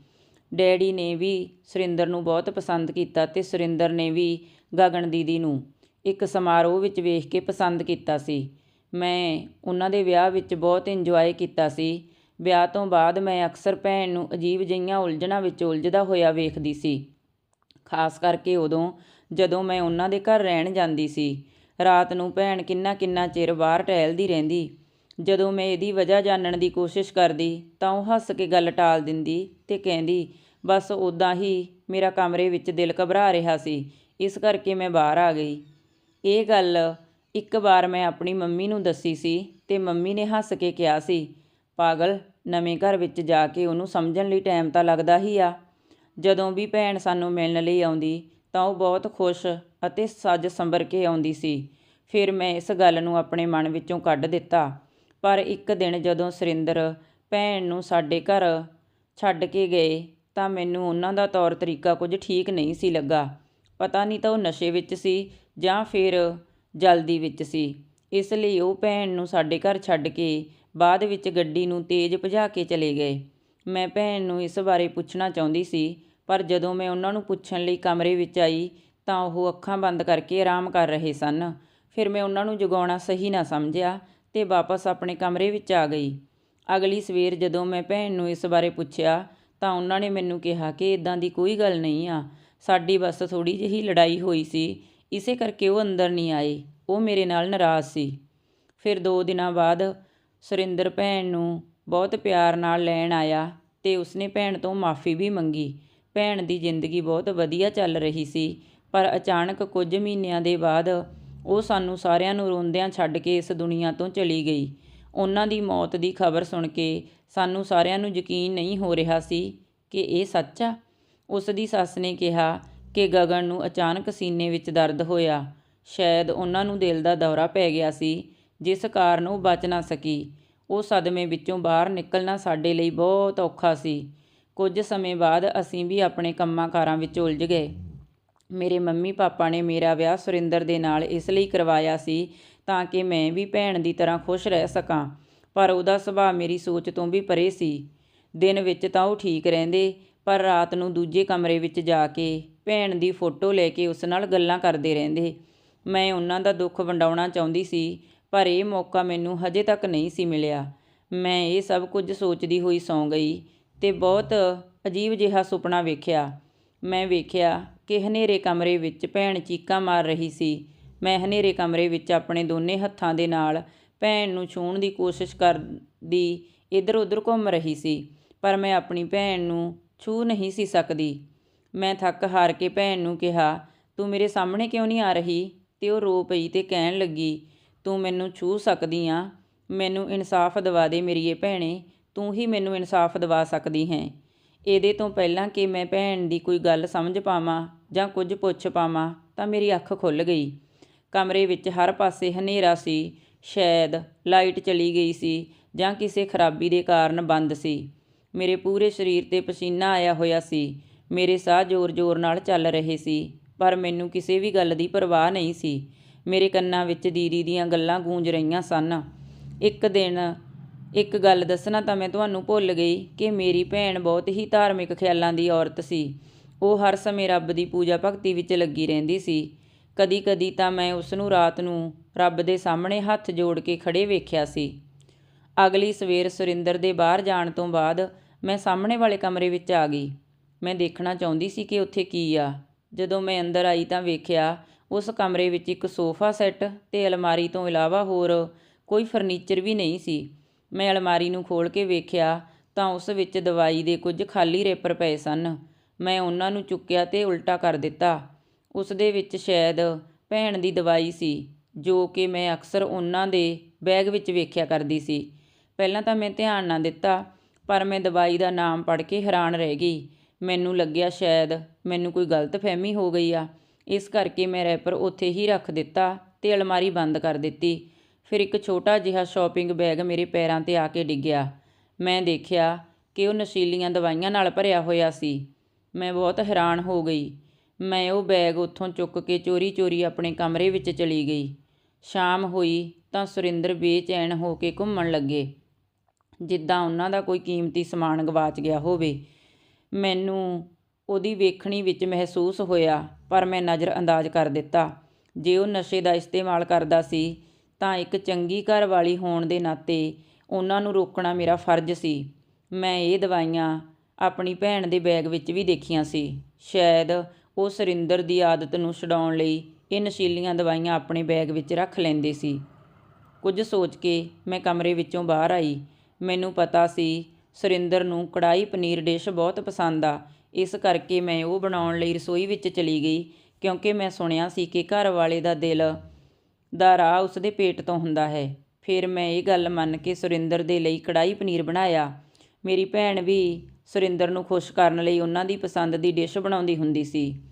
ਡੈਡੀ ਨੇ ਵੀ ਸੁਰਿੰਦਰ ਨੂੰ ਬਹੁਤ ਪਸੰਦ ਕੀਤਾ ਤੇ ਸੁਰਿੰਦਰ ਨੇ ਵੀ ਗਗਨ ਦੀਦੀ ਨੂੰ ਇੱਕ ਸਮਾਰੋਹ ਵਿੱਚ ਵੇਖ ਕੇ ਪਸੰਦ ਕੀਤਾ ਸੀ। ਮੈਂ ਉਹਨਾਂ ਦੇ ਵਿਆਹ ਵਿੱਚ ਬਹੁਤ ਇੰਜੋਏ ਕੀਤਾ ਸੀ। ਵਿਆਹ ਤੋਂ ਬਾਅਦ ਮੈਂ ਅਕਸਰ ਭੈਣ ਨੂੰ ਅਜੀਬ ਜਿਹੀਆਂ ਉਲਝਣਾਂ ਵਿੱਚ ਉਲਝਦਾ ਹੋਇਆ ਵੇਖਦੀ ਸੀ। ਖਾਸ ਕਰਕੇ ਉਦੋਂ ਜਦੋਂ ਮੈਂ ਉਹਨਾਂ ਦੇ ਘਰ ਰਹਿਣ ਜਾਂਦੀ ਸੀ। ਰਾਤ ਨੂੰ ਭੈਣ ਕਿੰਨਾ ਕਿੰਨਾ ਚਿਰ ਬਾਹਰ ਟਹਿਲਦੀ ਰਹਿੰਦੀ ਜਦੋਂ ਮੈਂ ਇਹਦੀ ਵਜ੍ਹਾ ਜਾਣਨ ਦੀ ਕੋਸ਼ਿਸ਼ ਕਰਦੀ ਤਾਂ ਉਹ ਹੱਸ ਕੇ ਗੱਲ ਟਾਲ ਦਿੰਦੀ ਤੇ ਕਹਿੰਦੀ, ਬਸ ਉਦਾਂ ਹੀ ਮੇਰਾ ਕਮਰੇ ਵਿੱਚ ਦਿਲ ਘਬਰਾ ਰਿਹਾ ਸੀ, ਇਸ ਕਰਕੇ ਮੈਂ ਬਾਹਰ ਆ ਗਈ। ਇਹ ਗੱਲ ਇੱਕ ਵਾਰ ਮੈਂ ਆਪਣੀ ਮੰਮੀ ਨੂੰ ਦੱਸੀ ਸੀ ਤੇ ਮੰਮੀ ਨੇ ਹੱਸ ਕੇ ਕਿਹਾ ਸੀ, ਪਾਗਲ, ਨਵੇਂ ਘਰ ਵਿੱਚ ਜਾ ਕੇ ਉਹਨੂੰ ਸਮਝਣ ਲਈ ਟਾਈਮ ਤਾਂ ਲੱਗਦਾ ਹੀ ਆ। ਜਦੋਂ ਵੀ ਭੈਣ ਸਾਨੂੰ ਮਿਲਣ ਲਈ ਆਉਂਦੀ ਤਾਂ ਉਹ ਬਹੁਤ ਖੁਸ਼ ਅਤੇ ਸੱਜ ਸੰਭਰ ਕੇ ਆਉਂਦੀ ਸੀ। ਫਿਰ ਮੈਂ ਇਸ ਗੱਲ ਨੂੰ ਆਪਣੇ ਮਨ ਵਿੱਚੋਂ ਕੱਢ ਦਿੱਤਾ। ਪਰ ਇੱਕ ਦਿਨ ਜਦੋਂ ਸੁਰਿੰਦਰ ਭੈਣ ਨੂੰ ਸਾਡੇ ਘਰ ਛੱਡ ਕੇ ਗਏ ਤਾਂ ਮੈਨੂੰ ਉਹਨਾਂ ਦਾ ਤੌਰ ਤਰੀਕਾ ਕੁਝ ਠੀਕ ਨਹੀਂ ਸੀ ਲੱਗਾ। ਪਤਾ ਨਹੀਂ ਤਾਂ ਉਹ ਨਸ਼ੇ ਵਿੱਚ ਸੀ ਜਾਂ ਫਿਰ ਜਲਦੀ ਵਿੱਚ ਸੀ। ਇਸ ਲਈ ਉਹ ਭੈਣ ਨੂੰ ਸਾਡੇ ਘਰ ਛੱਡ ਕੇ ਬਾਅਦ ਵਿੱਚ ਗੱਡੀ ਨੂੰ ਤੇਜ਼ ਭਜਾ ਕੇ ਚਲੇ ਗਏ। ਮੈਂ ਭੈਣ ਨੂੰ ਇਸ ਬਾਰੇ ਪੁੱਛਣਾ ਚਾਹੁੰਦੀ ਸੀ, ਪਰ ਜਦੋਂ ਮੈਂ ਉਹਨਾਂ ਨੂੰ ਪੁੱਛਣ ਲਈ ਕਮਰੇ ਵਿੱਚ ਆਈ ਤਾਂ ਉਹ ਅੱਖਾਂ ਬੰਦ ਕਰਕੇ ਆਰਾਮ ਕਰ ਰਹੇ ਸਨ। ਫਿਰ ਮੈਂ ਉਹਨਾਂ ਨੂੰ ਜਗਾਉਣਾ ਸਹੀ ਨਾ ਸਮਝਿਆ ਤੇ ਵਾਪਸ ਆਪਣੇ ਕਮਰੇ ਵਿੱਚ ਆ ਗਈ। ਅਗਲੀ ਸਵੇਰ ਜਦੋਂ ਮੈਂ ਭੈਣ ਨੂੰ ਇਸ ਬਾਰੇ ਪੁੱਛਿਆ, ਤਾਂ ਉਹਨਾਂ ਨੇ ਮੈਨੂੰ ਕਿਹਾ ਕਿ ਇਦਾਂ ਦੀ ਕੋਈ ਗੱਲ ਨਹੀਂ ਆ। ਸਾਡੀ ਬਸ ਥੋੜੀ ਜਿਹੀ ਲੜਾਈ ਹੋਈ ਸੀ। ਇਸੇ ਕਰਕੇ ਉਹ ਅੰਦਰ ਨਹੀਂ ਆਏ। ਉਹ ਮੇਰੇ ਨਾਲ ਨਾਰਾਜ਼ ਸੀ। ਫਿਰ 2 ਦਿਨਾਂ ਬਾਅਦ ਸੁਰਿੰਦਰ ਭੈਣ ਨੂੰ ਬਹੁਤ ਪਿਆਰ ਨਾਲ ਲੈਣ ਆਇਆ ਤੇ ਉਸਨੇ ਭੈਣ ਤੋਂ ਮਾਫੀ ਵੀ ਮੰਗੀ। ਭੈਣ ਦੀ ਜ਼ਿੰਦਗੀ ਬਹੁਤ ਵਧੀਆ ਚੱਲ ਰਹੀ ਸੀ, ਪਰ ਅਚਾਨਕ ਕੁਝ ਮਹੀਨਿਆਂ ਦੇ ਬਾਅਦ ਉਹ ਸਾਨੂੰ ਸਾਰਿਆਂ ਨੂੰ ਰੋਂਦਿਆਂ ਛੱਡ ਕੇ ਇਸ ਦੁਨੀਆ ਤੋਂ ਚਲੀ ਗਈ। ਉਹਨਾਂ ਦੀ ਮੌਤ ਦੀ ਖਬਰ ਸੁਣ ਕੇ ਸਾਨੂੰ ਸਾਰਿਆਂ ਨੂੰ ਯਕੀਨ ਨਹੀਂ ਹੋ ਰਿਹਾ ਸੀ ਕਿ ਇਹ ਸੱਚ ਆ। ਉਸ ਦੀ ਸੱਸ ਨੇ ਕਿਹਾ ਕਿ ਗਗਨ ਨੂੰ ਅਚਾਨਕ ਸੀਨੇ ਵਿੱਚ ਦਰਦ ਹੋਇਆ। ਸ਼ਾਇਦ ਉਹਨਾਂ ਨੂੰ ਦਿਲ ਦਾ ਦੌਰਾ ਪੈ ਗਿਆ ਸੀ, ਜਿਸ ਕਾਰਨ ਉਹ ਬਚ ਨਾ ਸਕੀ। ਉਹ ਸਦਮੇ ਵਿੱਚੋਂ ਬਾਹਰ ਨਿਕਲਣਾ ਸਾਡੇ ਲਈ ਬਹੁਤ ਔਖਾ ਸੀ। ਕੁਝ ਸਮੇਂ ਬਾਅਦ ਅਸੀਂ ਵੀ ਆਪਣੇ ਕੰਮਾਂ ਕਾਰਾਂ ਵਿੱਚ ਉਲਝ ਗਏ। ਮੇਰੇ ਮੰਮੀ ਪਾਪਾ ਨੇ ਮੇਰਾ ਵਿਆਹ ਸੁਰਿੰਦਰ ਦੇ ਨਾਲ ਇਸ ਲਈ ਕਰਵਾਇਆ ਸੀ ਤਾਂ ਕਿ ਮੈਂ ਵੀ ਭੈਣ ਦੀ ਤਰ੍ਹਾਂ ਖੁਸ਼ ਰਹਿ ਸਕਾਂ, ਪਰ ਉਹਦਾ ਸੁਭਾਅ ਮੇਰੀ ਸੋਚ ਤੋਂ ਵੀ ਪਰੇ ਸੀ। ਦਿਨ ਵਿੱਚ ਤਾਂ ਉਹ ਠੀਕ ਰਹਿੰਦੇ, ਪਰ ਰਾਤ ਨੂੰ ਦੂਜੇ ਕਮਰੇ ਵਿੱਚ ਜਾ ਕੇ ਭੈਣ ਦੀ ਫੋਟੋ ਲੈ ਕੇ ਉਸ ਨਾਲ ਗੱਲਾਂ ਕਰਦੇ ਰਹਿੰਦੇ। ਮੈਂ ਉਹਨਾਂ ਦਾ ਦੁੱਖ ਵੰਡਾਉਣਾ ਚਾਹੁੰਦੀ ਸੀ, ਪਰ ਇਹ ਮੌਕਾ ਮੈਨੂੰ ਹਜੇ ਤੱਕ ਨਹੀਂ ਸੀ ਮਿਲਿਆ। ਮੈਂ ਇਹ ਸਭ ਕੁਝ ਸੋਚਦੀ ਹੋਈ ਸੌਂ ਗਈ ਤੇ ਬਹੁਤ ਅਜੀਬ ਜਿਹਾ ਸੁਪਨਾ ਵੇਖਿਆ। ਮੈਂ ਵੇਖਿਆ ਕਿ ਹਨੇਰੇ ਕਮਰੇ ਵਿੱਚ ਭੈਣ ਚੀਕਾਂ ਮਾਰ ਰਹੀ ਸੀ। ਮੈਂ ਹਨੇਰੇ ਕਮਰੇ ਵਿੱਚ ਆਪਣੇ ਦੋਨੇ ਹੱਥਾਂ ਦੇ ਨਾਲ ਭੈਣ ਨੂੰ ਛੂਹਣ ਦੀ ਕੋਸ਼ਿਸ਼ ਕਰਦੀ ਇੱਧਰ ਉੱਧਰ ਘੁੰਮ ਰਹੀ ਸੀ, ਪਰ ਮੈਂ ਆਪਣੀ ਭੈਣ ਨੂੰ ਛੂਹ ਨਹੀਂ ਸੀ ਸਕਦੀ। ਮੈਂ ਥੱਕ ਹਾਰ ਕੇ ਭੈਣ ਨੂੰ ਕਿਹਾ, ਤੂੰ ਮੇਰੇ ਸਾਹਮਣੇ ਕਿਉਂ ਨਹੀਂ ਆ ਰਹੀ? ਤੇ ਉਹ ਰੋ ਪਈ ਤੇ ਕਹਿਣ ਲੱਗੀ, ਤੂੰ ਮੈਨੂੰ ਛੂਹ ਸਕਦੀ ਆ। ਮੈਨੂੰ ਇਨਸਾਫ ਦਿਵਾ ਦੇ ਮੇਰੀਏ ਭੈਣੇ। ਤੂੰ ਹੀ ਮੈਨੂੰ ਇਨਸਾਫ ਦਿਵਾ ਸਕਦੀ ਹੈ। ਇਹਦੇ ਤੋਂ ਪਹਿਲਾਂ ਕਿ ਮੈਂ ਭੈਣ ਦੀ ਕੋਈ ਗੱਲ ਸਮਝ ਪਾਵਾਂ ਜਾਂ ਕੁਝ ਪੁੱਛ ਪਾਵਾਂ ਤਾਂ ਮੇਰੀ ਅੱਖ ਖੁੱਲ ਗਈ। ਕਮਰੇ ਵਿੱਚ ਹਰ ਪਾਸੇ ਹਨੇਰਾ ਸੀ। ਸ਼ਾਇਦ ਲਾਈਟ ਚਲੀ ਗਈ ਸੀ ਜਾਂ ਕਿਸੇ ਖਰਾਬੀ ਦੇ ਕਾਰਨ ਬੰਦ ਸੀ। ਮੇਰੇ ਪੂਰੇ ਸਰੀਰ ਤੇ ਪਸੀਨਾ ਆਇਆ ਹੋਇਆ ਸੀ। ਮੇਰੇ ਸਾਹ ਜ਼ੋਰ-ਜ਼ੋਰ ਨਾਲ ਚੱਲ ਰਹੇ ਸੀ, ਪਰ ਮੈਨੂੰ ਕਿਸੇ ਵੀ ਗੱਲ ਦੀ ਪਰਵਾਹ ਨਹੀਂ ਸੀ। ਮੇਰੇ ਕੰਨਾਂ ਵਿੱਚ ਦੀਦੀ ਦੀਆਂ ਗੱਲਾਂ ਗੂੰਜ ਰਹੀਆਂ ਸਨ। ਇੱਕ ਦਿਨ ਇੱਕ ਗੱਲ ਦੱਸਣਾ ਤਾਂ ਮੈਂ ਤੁਹਾਨੂੰ ਭੁੱਲ ਗਈ ਕਿ ਮੇਰੀ ਭੈਣ ਬਹੁਤ ਹੀ ਧਾਰਮਿਕ ਖਿਆਲਾਂ ਦੀ ਔਰਤ ਸੀ। ਉਹ ਹਰ ਸਮੇਂ ਰੱਬ ਦੀ ਪੂਜਾ ਭਗਤੀ ਵਿੱਚ ਲੱਗੀ ਰਹਿੰਦੀ ਸੀ। ਕਦੀ-ਕਦੀ ਤਾਂ ਮੈਂ ਉਸ ਨੂੰ ਰਾਤ ਨੂੰ ਰੱਬ ਦੇ ਸਾਹਮਣੇ ਹੱਥ ਜੋੜ ਕੇ ਖੜੇ ਵੇਖਿਆ ਸੀ। ਅਗਲੀ ਸਵੇਰ ਸੁਰਿੰਦਰ ਦੇ ਬਾਹਰ ਜਾਣ ਤੋਂ ਬਾਅਦ ਮੈਂ ਸਾਹਮਣੇ ਵਾਲੇ ਕਮਰੇ ਵਿੱਚ ਆ ਗਈ। ਮੈਂ ਦੇਖਣਾ ਚਾਹੁੰਦੀ ਸੀ ਕਿ ਉੱਥੇ ਕੀ ਆ। ਜਦੋਂ ਮੈਂ ਅੰਦਰ ਆਈ ਤਾਂ ਵੇਖਿਆ ਉਸ ਕਮਰੇ ਵਿੱਚ ਇੱਕ ਸੋਫਾ ਸੈੱਟ ਤੇ ਅਲਮਾਰੀ ਤੋਂ ਇਲਾਵਾ ਹੋਰ ਕੋਈ ਫਰਨੀਚਰ ਵੀ ਨਹੀਂ ਸੀ। ਮੈਂ ਅਲਮਾਰੀ ਨੂੰ ਖੋਲ੍ਹ ਕੇ ਵੇਖਿਆ ਤਾਂ ਉਸ ਵਿੱਚ ਦਵਾਈ ਦੇ ਕੁਝ ਖਾਲੀ ਰੇਪਰ ਪਏ ਸਨ। ਮੈਂ ਉਹਨਾਂ ਨੂੰ ਚੁੱਕਿਆ ਤੇ ਉਲਟਾ ਕਰ ਦਿੱਤਾ। ਉਸ ਦੇ ਵਿੱਚ ਸ਼ਾਇਦ ਭੈਣ ਦੀ ਦਵਾਈ ਸੀ, ਜੋ ਕਿ ਮੈਂ ਅਕਸਰ ਉਹਨਾਂ ਦੇ ਬੈਗ ਵਿੱਚ ਵੇਖਿਆ ਕਰਦੀ ਸੀ। ਪਹਿਲਾਂ ਤਾਂ ਮੈਂ ਧਿਆਨ ਨਾ ਦਿੱਤਾ, ਪਰ ਮੈਂ ਦਵਾਈ ਦਾ ਨਾਮ ਪੜ੍ਹ ਕੇ ਹੈਰਾਨ ਰਹਿ ਗਈ। ਮੈਨੂੰ ਲੱਗਿਆ ਸ਼ਾਇਦ ਮੈਨੂੰ ਕੋਈ ਗਲਤਫਹਿਮੀ ਹੋ ਗਈ ਆ। ਇਸ ਕਰਕੇ ਮੈਂ ਰੈਪਰ ਉੱਥੇ ਹੀ ਰੱਖ ਦਿੱਤਾ ਤੇ ਅਲਮਾਰੀ ਬੰਦ ਕਰ ਦਿੱਤੀ। ਫਿਰ ਇੱਕ ਛੋਟਾ ਜਿਹਾ ਸ਼ਾਪਿੰਗ ਬੈਗ ਮੇਰੇ ਪੈਰਾਂ ਤੇ ਆ ਕੇ ਡਿੱਗਿਆ। ਮੈਂ ਦੇਖਿਆ ਕਿ ਉਹ ਨਸ਼ੀਲੀਆਂ ਦਵਾਈਆਂ ਨਾਲ ਭਰਿਆ ਹੋਇਆ ਸੀ। ਮੈਂ ਬਹੁਤ ਹੈਰਾਨ ਹੋ ਗਈ। ਮੈਂ ਉਹ ਬੈਗ ਉੱਥੋਂ ਚੁੱਕ ਕੇ ਚੋਰੀ-ਚੋਰੀ ਆਪਣੇ ਕਮਰੇ ਵਿੱਚ ਚਲੀ ਗਈ। ਸ਼ਾਮ ਹੋਈ ਤਾਂ ਸੁਰਿੰਦਰ ਬੇਚੈਨ ਹੋ ਕੇ ਘੁੰਮਣ ਲੱਗੇ। ਜਿੱਦਾਂ ਉਹਨਾਂ ਦਾ ਕੋਈ ਕੀਮਤੀ ਸਮਾਨ ਗਵਾਚ ਗਿਆ ਹੋਵੇ। ਮੈਨੂੰ ਉਹਦੀ ਵੇਖਣੀ ਵਿੱਚ ਮਹਿਸੂਸ ਹੋਇਆ, ਪਰ ਮੈਂ ਨਜ਼ਰ ਅੰਦਾਜ਼ ਕਰ ਦਿੱਤਾ। ਜੇ ਉਹ ਨਸ਼ੇ ਦਾ ਇਸਤੇਮਾਲ ਕਰਦਾ ਸੀ ਤਾਂ ਇੱਕ ਚੰਗੀ ਘਰ ਵਾਲੀ ਹੋਣ ਦੇ ਨਾਤੇ ਉਹਨਾਂ ਨੂੰ ਰੋਕਣਾ ਮੇਰਾ ਫਰਜ਼ ਸੀ। ਮੈਂ ਇਹ ਦਵਾਈਆਂ ਆਪਣੀ ਭੈਣ ਦੇ ਬੈਗ ਵਿੱਚ ਵੀ ਦੇਖੀਆਂ ਸੀ। ਸ਼ਾਇਦ ਉਹ ਸੁਰਿੰਦਰ ਦੀ ਆਦਤ ਨੂੰ ਛਡਾਉਣ ਲਈ ਇਹ ਨਸ਼ੀਲੀਆਂ ਦਵਾਈਆਂ ਆਪਣੇ ਬੈਗ ਵਿੱਚ ਰੱਖ ਲੈਂਦੇ ਸੀ। ਕੁਝ ਸੋਚ ਕੇ ਮੈਂ ਕਮਰੇ ਵਿੱਚੋਂ ਬਾਹਰ ਆਈ। ਮੈਨੂੰ ਪਤਾ ਸੀ ਸੁਰਿੰਦਰ ਨੂੰ ਕੜਾਈ ਪਨੀਰ ਡਿਸ਼ ਬਹੁਤ ਪਸੰਦ ਆ। ਇਸ ਕਰਕੇ ਮੈਂ ਉਹ ਬਣਾਉਣ ਲਈ ਰਸੋਈ ਵਿੱਚ ਚਲੀ ਗਈ ਕਿਉਂਕਿ ਮੈਂ ਸੁਣਿਆ ਸੀ ਕਿ ਘਰ ਵਾਲੇ ਦਾ ਦਿਲ ਦਾ ਰਾਹ ਉਸ ਦੇ ਪੇਟ ਤੋਂ ਹੁੰਦਾ ਹੈ। ਫਿਰ ਮੈਂ ਇਹ ਗੱਲ ਮੰਨ ਕੇ ਸੁਰਿੰਦਰ ਦੇ ਲਈ ਕੜਾਈ ਪਨੀਰ ਬਣਾਇਆ। ਮੇਰੀ ਭੈਣ ਵੀ ਸੁਰਿੰਦਰ ਨੂੰ ਖੁਸ਼ ਕਰਨ ਲਈ ਉਹਨਾਂ ਦੀ ਪਸੰਦ ਦੀ ਡਿਸ਼ ਬਣਾਉਂਦੀ ਹੁੰਦੀ ਸੀ।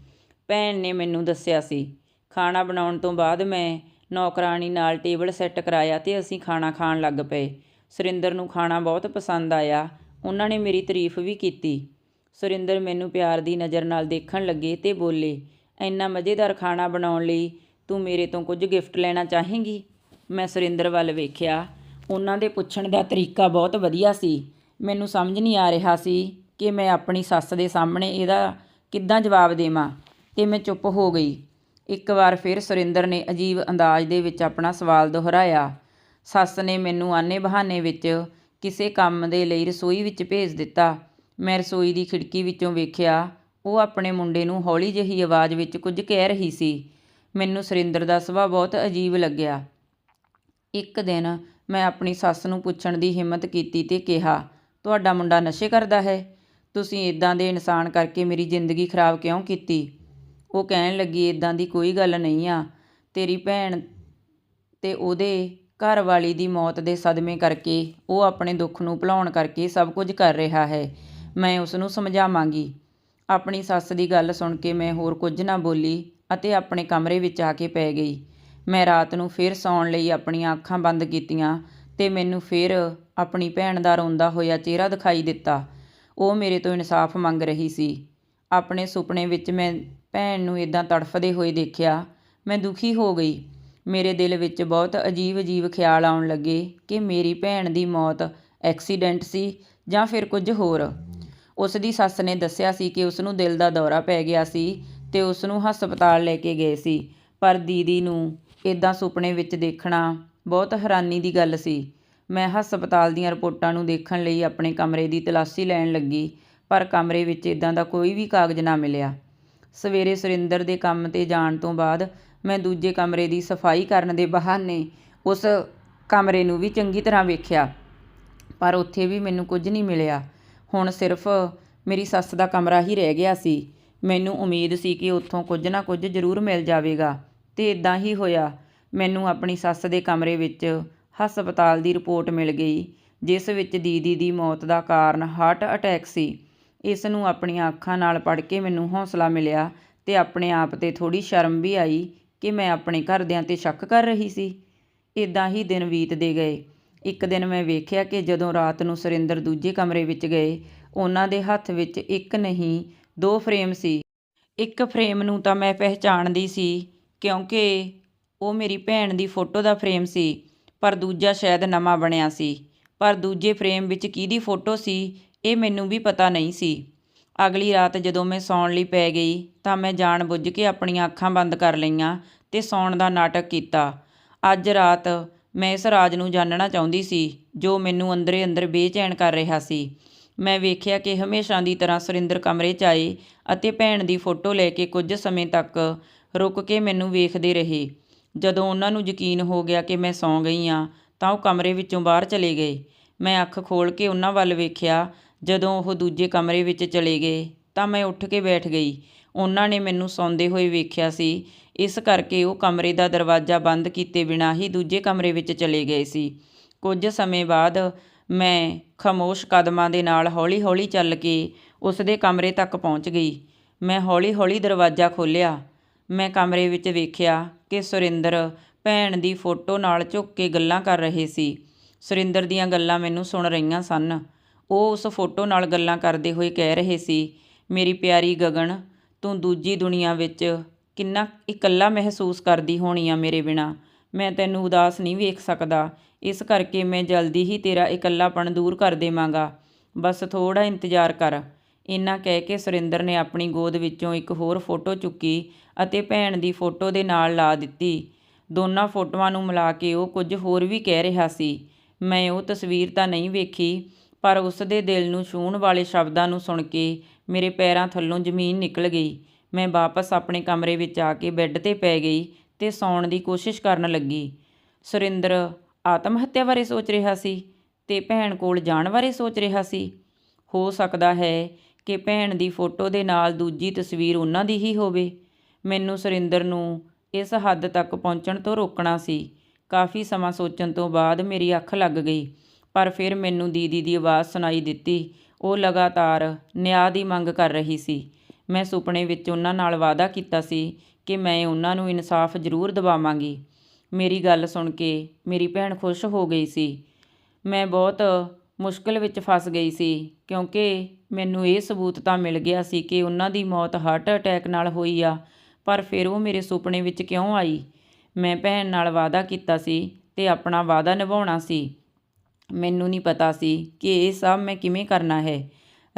ਭੈਣ ਨੇ ਮੈਨੂੰ ਦੱਸਿਆ ਸੀ, ਖਾਣਾ ਬਣਾਉਣ ਤੋਂ ਬਾਅਦ ਮੈਂ ਨੌਕਰਾਣੀ ਨਾਲ ਟੇਬਲ ਸੈੱਟ ਕਰਾਇਆ ਤੇ ਅਸੀਂ ਖਾਣਾ ਖਾਣ ਲੱਗ ਪਏ। ਸੁਰਿੰਦਰ ਨੂੰ ਖਾਣਾ ਬਹੁਤ ਪਸੰਦ ਆਇਆ। ਉਹਨਾਂ ਨੇ ਮੇਰੀ ਤਾਰੀਫ ਵੀ ਕੀਤੀ। ਸੁਰਿੰਦਰ ਮੈਨੂੰ ਪਿਆਰ ਦੀ ਨਜ਼ਰ ਨਾਲ ਦੇਖਣ ਲੱਗੇ ਤੇ ਬੋਲੇ, ਇੰਨਾ ਮਜ਼ੇਦਾਰ ਖਾਣਾ ਬਣਾਉਣ ਲਈ ਤੂੰ ਮੇਰੇ ਤੋਂ ਕੁਝ ਗਿਫਟ ਲੈਣਾ ਚਾਹੇਂਗੀ? ਮੈਂ ਸੁਰਿੰਦਰ ਵੱਲ ਵੇਖਿਆ। ਉਹਨਾਂ ਦੇ ਪੁੱਛਣ ਦਾ ਤਰੀਕਾ ਬਹੁਤ ਵਧੀਆ ਸੀ। ਮੈਨੂੰ ਸਮਝ ਨਹੀਂ ਆ ਰਿਹਾ ਸੀ ਕਿ ਮੈਂ ਆਪਣੀ ਸੱਸ ਦੇ ਸਾਹਮਣੇ ਇਹਦਾ ਕਿੱਦਾਂ ਜਵਾਬ ਦੇਵਾਂ ਤੇ ਮੈਂ ਚੁੱਪ ਹੋ ਗਈ। ਇੱਕ ਵਾਰ ਫਿਰ ਸੁਰਿੰਦਰ ਨੇ ਅਜੀਬ ਅੰਦਾਜ਼ ਦੇ ਵਿੱਚ ਆਪਣਾ ਸਵਾਲ ਦੁਹਰਾਇਆ। ਸੱਸ ਨੇ ਮੈਨੂੰ ਆਨੇ ਬਹਾਨੇ ਵਿੱਚ ਕਿਸੇ ਕੰਮ ਦੇ ਲਈ ਰਸੋਈ ਵਿੱਚ ਭੇਜ ਦਿੱਤਾ। ਮੈਂ ਰਸੋਈ ਦੀ ਖਿੜਕੀ ਵਿੱਚੋਂ ਵੇਖਿਆ, ਉਹ ਆਪਣੇ ਮੁੰਡੇ ਨੂੰ ਹੌਲੀ ਜਿਹੀ ਆਵਾਜ਼ ਵਿੱਚ ਕੁਝ ਕਹਿ ਰਹੀ ਸੀ। ਮੈਨੂੰ ਸੁਰਿੰਦਰ ਦਾ ਸੁਭਾਅ ਬਹੁਤ ਅਜੀਬ ਲੱਗਿਆ। ਇੱਕ ਦਿਨ ਮੈਂ ਆਪਣੀ ਸੱਸ ਨੂੰ ਪੁੱਛਣ ਦੀ ਹਿੰਮਤ ਕੀਤੀ ਤੇ ਕਿਹਾ, ਤੁਹਾਡਾ ਮੁੰਡਾ ਨਸ਼ੇ ਕਰਦਾ ਹੈ? ਤੁਸੀਂ ਇਦਾਂ ਦੇ ਇਨਸਾਨ ਕਰਕੇ ਮੇਰੀ ਜ਼ਿੰਦਗੀ ਖਰਾਬ ਕਿਉਂ ਕੀਤੀ? ਉਹ ਕਹਿਣ ਲੱਗੀ ਇਦਾਂ ਦੀ ਕੋਈ ਗੱਲ ਨਹੀਂ ਆ। ਤੇਰੀ ਭੈਣ ਤੇ ਉਹਦੇ ਘਰ ਵਾਲੀ ਦੀ ਮੌਤ ਦੇ ਸਦਮੇ ਕਰਕੇ ਉਹ ਆਪਣੇ ਦੁੱਖ ਨੂੰ ਭੁਲਾਉਣ ਕਰਕੇ ਸਭ ਕੁਝ ਕਰ ਰਿਹਾ ਹੈ। ਮੈਂ ਉਸ ਨੂੰ ਸਮਝਾਵਾਂਗੀ। ਆਪਣੀ ਸੱਸ ਦੀ ਗੱਲ ਸੁਣ ਕੇ ਮੈਂ ਹੋਰ ਕੁਝ ਨਾ ਬੋਲੀ। ਅਤੇ ਆਪਣੇ ਕਮਰੇ ਵਿੱਚ ਆ ਕੇ ਪੈ ਗਈ। ਮੈਂ ਰਾਤ ਨੂੰ ਫਿਰ ਸੌਣ ਲਈ ਆਪਣੀਆਂ ਅੱਖਾਂ ਬੰਦ ਕੀਤੀਆਂ ਤੇ ਮੈਨੂੰ ਫਿਰ ਆਪਣੀ ਭੈਣ ਦਾ ਰੋਂਦਾ ਹੋਇਆ ਚਿਹਰਾ ਦਿਖਾਈ ਦਿੱਤਾ। ਉਹ ਮੇਰੇ ਤੋਂ ਇਨਸਾਫ ਮੰਗ ਰਹੀ ਸੀ। ਆਪਣੇ ਸੁਪਨੇ ਵਿੱਚ ਮੈਂ ਭੈਣ ਨੂੰ ਇਦਾਂ ਤੜਫਦੇ ਹੋਏ ਦੇਖਿਆ। ਮੈਂ ਦੁਖੀ ਹੋ ਗਈ। ਮੇਰੇ ਦਿਲ ਵਿੱਚ ਬਹੁਤ ਅਜੀਬ-ਅਜੀਬ ਖਿਆਲ ਆਉਣ ਲੱਗੇ ਕਿ ਮੇਰੀ ਭੈਣ ਦੀ ਮੌਤ ਐਕਸੀਡੈਂਟ ਸੀ ਜਾਂ ਫਿਰ ਕੁਝ ਹੋਰ। ਉਸ ਦੀ ਸੱਸ ਨੇ ਦੱਸਿਆ ਸੀ ਕਿ ਉਸ ਨੂੰ ਦਿਲ ਦਾ ਦੌਰਾ ਪੈ ਗਿਆ ਸੀ ਤੇ ਉਸ ਨੂੰ ਹਸਪਤਾਲ ਲੈ ਕੇ ਗਏ ਸੀ। ਪਰ ਦੀਦੀ ਨੂੰ ਇਦਾਂ ਸੁਪਨੇ ਵਿੱਚ ਦੇਖਣਾ ਬਹੁਤ ਹੈਰਾਨੀ ਦੀ ਗੱਲ ਸੀ। ਮੈਂ ਹਸਪਤਾਲ ਦੀਆਂ ਰਿਪੋਰਟਾਂ ਨੂੰ ਦੇਖਣ ਲਈ ਆਪਣੇ ਕਮਰੇ ਦੀ ਤਲਾਸ਼ੀ ਲੈਣ ਲੱਗੀ, ਪਰ ਕਮਰੇ ਵਿੱਚ ਇਦਾਂ ਦਾ ਕੋਈ ਵੀ ਕਾਗਜ਼ ਨਾ ਮਿਲਿਆ। ਸਵੇਰੇ ਸੁਰਿੰਦਰ ਦੇ ਕੰਮ ਤੇ ਜਾਣ ਤੋਂ ਬਾਅਦ ਮੈਂ ਦੂਜੇ ਕਮਰੇ ਦੀ ਸਫ਼ਾਈ ਕਰਨ ਦੇ ਬਹਾਨੇ ਉਸ ਕਮਰੇ ਨੂੰ ਵੀ ਚੰਗੀ ਤਰ੍ਹਾਂ ਵੇਖਿਆ, ਪਰ ਉੱਥੇ ਵੀ ਮੈਨੂੰ ਕੁਝ ਨਹੀਂ ਮਿਲਿਆ। ਹੁਣ ਸਿਰਫ ਮੇਰੀ ਸੱਸ ਦਾ ਕਮਰਾ ਹੀ ਰਹਿ ਗਿਆ ਸੀ। ਮੈਨੂੰ ਉਮੀਦ ਸੀ ਕਿ ਉੱਥੋਂ ਕੁਝ ਨਾ ਕੁਝ ਜ਼ਰੂਰ ਮਿਲ ਜਾਵੇਗਾ। ਤੇ ਇਦਾਂ ਹੀ ਹੋਇਆ। ਮੈਨੂੰ ਆਪਣੀ ਸੱਸ ਦੇ ਕਮਰੇ ਵਿੱਚ ਹਸਪਤਾਲ ਦੀ ਰਿਪੋਰਟ ਮਿਲ ਗਈ, ਜਿਸ ਵਿੱਚ ਦੀਦੀ ਦੀ ਮੌਤ ਦਾ ਕਾਰਨ ਹਾਰਟ ਅਟੈਕ ਸੀ। ਇਸ ਨੂੰ ਆਪਣੀਆਂ ਅੱਖਾਂ ਨਾਲ ਪੜ੍ਹ ਕੇ ਮੈਨੂੰ ਹੌਸਲਾ ਮਿਲਿਆ ਤੇ ਆਪਣੇ ਆਪ ਤੇ ਥੋੜੀ ਸ਼ਰਮ ਵੀ ਆਈ ਕਿ ਮੈਂ ਆਪਣੇ ਘਰਦਿਆਂ ਤੇ ਸ਼ੱਕ ਕਰ ਰਹੀ ਸੀ। ਇਦਾਂ ਹੀ ਦਿਨ ਬੀਤਦੇ ਗਏ। ਇੱਕ ਦਿਨ ਮੈਂ ਵੇਖਿਆ ਕਿ ਜਦੋਂ ਰਾਤ ਨੂੰ ਸੁਰਿੰਦਰ ਦੂਜੇ ਕਮਰੇ ਵਿੱਚ ਗਏ, ਉਹਨਾਂ ਦੇ ਹੱਥ ਵਿੱਚ ਇੱਕ ਨਹੀਂ ਦੋ ਫਰੇਮ ਸੀ। ਇੱਕ ਫਰੇਮ ਨੂੰ ਤਾਂ ਮੈਂ ਪਹਿਚਾਣਦੀ ਸੀ ਕਿਉਂਕਿ ਉਹ ਮੇਰੀ ਭੈਣ ਦੀ ਫੋਟੋ ਦਾ ਫਰੇਮ ਸੀ, ਪਰ ਦੂਜਾ ਸ਼ਾਇਦ ਨਵਾਂ ਬਣਿਆ ਸੀ। ਪਰ ਦੂਜੇ ਫਰੇਮ ਵਿੱਚ ਕਿਹਦੀ ਫੋਟੋ ਸੀ, ਇਹ ਮੈਨੂੰ ਵੀ ਪਤਾ ਨਹੀਂ ਸੀ। ਅਗਲੀ ਰਾਤ ਜਦੋਂ ਮੈਂ ਸੌਣ ਲਈ ਪੈ ਗਈ ਤਾਂ ਮੈਂ ਜਾਣ ਬੁੱਝ ਕੇ ਆਪਣੀਆਂ ਅੱਖਾਂ ਬੰਦ ਕਰ ਲਈਆਂ ਤੇ ਸੌਣ ਦਾ ਨਾਟਕ ਕੀਤਾ। ਅੱਜ ਰਾਤ ਮੈਂ ਇਸ ਰਾਜ ਨੂੰ ਜਾਣਨਾ ਚਾਹੁੰਦੀ ਸੀ, ਜੋ ਮੈਨੂੰ ਅੰਦਰੇ ਅੰਦਰ ਬੇਚੈਨ ਕਰ ਰਿਹਾ ਸੀ। ਮੈਂ ਵੇਖਿਆ ਕਿ ਹਮੇਸ਼ਾ ਦੀ ਤਰ੍ਹਾਂ ਸੁਰਿੰਦਰ ਕਮਰੇ 'ਚ ਆਏ ਅਤੇ ਭੈਣ ਦੀ ਫੋਟੋ ਲੈ ਕੇ ਕੁਝ ਸਮੇਂ ਤੱਕ ਰੁਕ ਕੇ ਮੈਨੂੰ ਵੇਖਦੇ ਰਹੇ। ਜਦੋਂ ਉਹਨਾਂ ਨੂੰ ਯਕੀਨ ਹੋ ਗਿਆ ਕਿ ਮੈਂ ਸੌਂ ਗਈ ਹਾਂ, ਤਾਂ ਉਹ ਕਮਰੇ ਵਿੱਚੋਂ ਬਾਹਰ ਚਲੇ ਗਏ। ਮੈਂ ਅੱਖ ਖੋਲ੍ਹ ਕੇ ਉਹਨਾਂ ਵੱਲ ਵੇਖਿਆ। ਜਦੋਂ ਉਹ ਦੂਜੇ ਕਮਰੇ ਵਿੱਚ ਚਲੇ ਗਏ, ਤਾਂ ਮੈਂ ਉੱਠ ਕੇ ਬੈਠ ਗਈ। ਉਹਨਾਂ ਨੇ ਮੈਨੂੰ ਸੌਂਦੇ ਹੋਏ ਵੇਖਿਆ ਸੀ। ਇਸ ਕਰਕੇ ਉਹ ਕਮਰੇ ਦਾ ਦਰਵਾਜ਼ਾ ਬੰਦ ਕੀਤੇ ਬਿਨਾਂ ਹੀ ਦੂਜੇ ਕਮਰੇ ਵਿੱਚ ਚਲੇ ਗਏ ਸੀ। ਕੁਝ ਸਮੇਂ ਬਾਅਦ ਮੈਂ ਖਾਮੋਸ਼ ਕਦਮਾਂ ਦੇ ਨਾਲ ਹੌਲੀ-ਹੌਲੀ ਚੱਲ ਕੇ ਉਸ ਦੇ ਕਮਰੇ ਤੱਕ ਪਹੁੰਚ ਗਈ। ਮੈਂ ਹੌਲੀ-ਹੌਲੀ ਦਰਵਾਜ਼ਾ ਖੋਲ੍ਹਿਆ। ਮੈਂ ਕਮਰੇ ਵਿੱਚ ਵੇਖਿਆ ਕਿ ਸੁਰਿੰਦਰ ਭੈਣ ਦੀ ਫੋਟੋ ਨਾਲ ਝੁੱਕ ਕੇ ਗੱਲਾਂ ਕਰ ਰਹੇ ਸੀ। ਸੁਰਿੰਦਰ ਦੀਆਂ ਗੱਲਾਂ ਮੈਨੂੰ ਸੁਣ ਰਹੀਆਂ ਸਨ। ਉਹ ਉਸ ਫੋਟੋ ਨਾਲ ਗੱਲਾਂ ਕਰਦੇ ਹੋਏ ਕਹਿ ਰਹੇ ਸੀ, ਮੇਰੀ ਪਿਆਰੀ ਗਗਨ, ਤੂੰ ਦੂਜੀ ਦੁਨੀਆ ਵਿੱਚ ਕਿੰਨਾ ਇਕੱਲਾ ਮਹਿਸੂਸ ਕਰਦੀ ਹੋਣੀ ਆ ਮੇਰੇ ਬਿਨਾ। ਮੈਂ ਤੈਨੂੰ ਉਦਾਸ ਨਹੀਂ ਵੇਖ ਸਕਦਾ ਇਸ ਕਰਕੇ ਮੈਂ ਜਲਦੀ ਹੀ ਤੇਰਾ ਇਕੱਲਾਪਣ ਦੂਰ ਕਰ ਦੇਵਾਂਗਾ। ਬਸ ਥੋੜਾ ਇੰਤਜ਼ਾਰ ਕਰ। ਇੰਨਾ ਕਹਿ ਕੇ ਸੁਰਿੰਦਰ ਨੇ ਆਪਣੀ ਗੋਦ ਵਿੱਚੋਂ ਇੱਕ ਹੋਰ ਫੋਟੋ ਚੁੱਕੀ ਅਤੇ ਭੈਣ ਦੀ ਫੋਟੋ ਦੇ ਨਾਲ ਲਾ ਦਿੱਤੀ। ਦੋਨਾਂ ਫੋਟੋਆਂ ਨੂੰ ਮਿਲਾ ਕੇ ਉਹ ਕੁਝ ਹੋਰ ਵੀ ਕਹਿ ਰਿਹਾ ਸੀ। ਮੈਂ ਉਹ ਤਸਵੀਰ ਤਾਂ ਨਹੀਂ ਵੇਖੀ, ਪਰ ਉਸ ਦੇ ਦਿਲ ਨੂੰ ਛੂਹਣ ਵਾਲੇ ਸ਼ਬਦਾਂ ਨੂੰ ਸੁਣ ਕੇ ਮੇਰੇ ਪੈਰਾਂ ਥੱਲੋਂ ਜ਼ਮੀਨ ਨਿਕਲ ਗਈ। ਮੈਂ ਵਾਪਸ ਆਪਣੇ ਕਮਰੇ ਵਿੱਚ ਆ ਕੇ ਬੈੱਡ ਤੇ ਪੈ ਗਈ ਤੇ ਸੌਣ ਦੀ ਕੋਸ਼ਿਸ਼ ਕਰਨ ਲੱਗੀ। ਸੁਰਿੰਦਰ ਆਤਮ ਹੱਤਿਆ ਬਾਰੇ ਸੋਚ ਰਿਹਾ ਸੀ ਤੇ ਭੈਣ ਕੋਲ ਜਾਣ ਬਾਰੇ ਸੋਚ ਰਿਹਾ ਸੀ। ਹੋ ਸਕਦਾ ਹੈ ਕਿ ਭੈਣ ਦੀ ਫੋਟੋ ਦੇ ਨਾਲ ਦੂਜੀ ਤਸਵੀਰ ਉਹਨਾਂ ਦੀ ਹੀ ਹੋਵੇ। ਮੈਨੂੰ ਸੁਰਿੰਦਰ ਨੂੰ ਇਸ ਹੱਦ ਤੱਕ ਪਹੁੰਚਣ ਤੋਂ ਰੋਕਣਾ ਸੀ। ਕਾਫੀ ਸਮਾਂ ਸੋਚਣ ਤੋਂ ਬਾਅਦ ਮੇਰੀ ਅੱਖ ਲੱਗ ਗਈ, ਪਰ ਫਿਰ ਮੈਨੂੰ ਦੀਦੀ ਦੀ ਆਵਾਜ਼ ਸੁਣਾਈ ਦਿੱਤੀ। ਉਹ ਲਗਾਤਾਰ ਨਿਆਂ ਦੀ ਮੰਗ ਕਰ ਰਹੀ ਸੀ। ਮੈਂ ਸੁਪਨੇ ਵਿੱਚ ਉਹਨਾਂ ਨਾਲ ਵਾਅਦਾ ਕੀਤਾ ਸੀ ਕਿ ਮੈਂ ਉਹਨਾਂ ਨੂੰ ਇਨਸਾਫ ਜ਼ਰੂਰ ਦਿਵਾਵਾਂਗੀ। ਮੇਰੀ ਗੱਲ ਸੁਣ ਕੇ ਮੇਰੀ ਭੈਣ ਖੁਸ਼ ਹੋ ਗਈ ਸੀ। ਮੈਂ ਬਹੁਤ ਮੁਸ਼ਕਲ ਵਿੱਚ ਫਸ ਗਈ ਸੀ, ਕਿਉਂਕਿ ਮੈਨੂੰ ਇਹ ਸਬੂਤ ਤਾਂ ਮਿਲ ਗਿਆ ਸੀ ਕਿ ਉਹਨਾਂ ਦੀ ਮੌਤ ਹਾਰਟ ਅਟੈਕ ਨਾਲ ਹੋਈ ਆ, ਪਰ ਫਿਰ ਉਹ ਮੇਰੇ ਸੁਪਨੇ ਵਿੱਚ ਕਿਉਂ ਆਈ? ਮੈਂ ਭੈਣ ਨਾਲ ਵਾਅਦਾ ਕੀਤਾ ਸੀ ਤੇ ਆਪਣਾ ਵਾਅਦਾ ਨਿਭਾਉਣਾ ਸੀ। ਮੈਨੂੰ ਨਹੀਂ ਪਤਾ ਸੀ ਕਿ ਇਹ ਸਭ ਮੈਂ ਕਿਵੇਂ ਕਰਨਾ ਹੈ।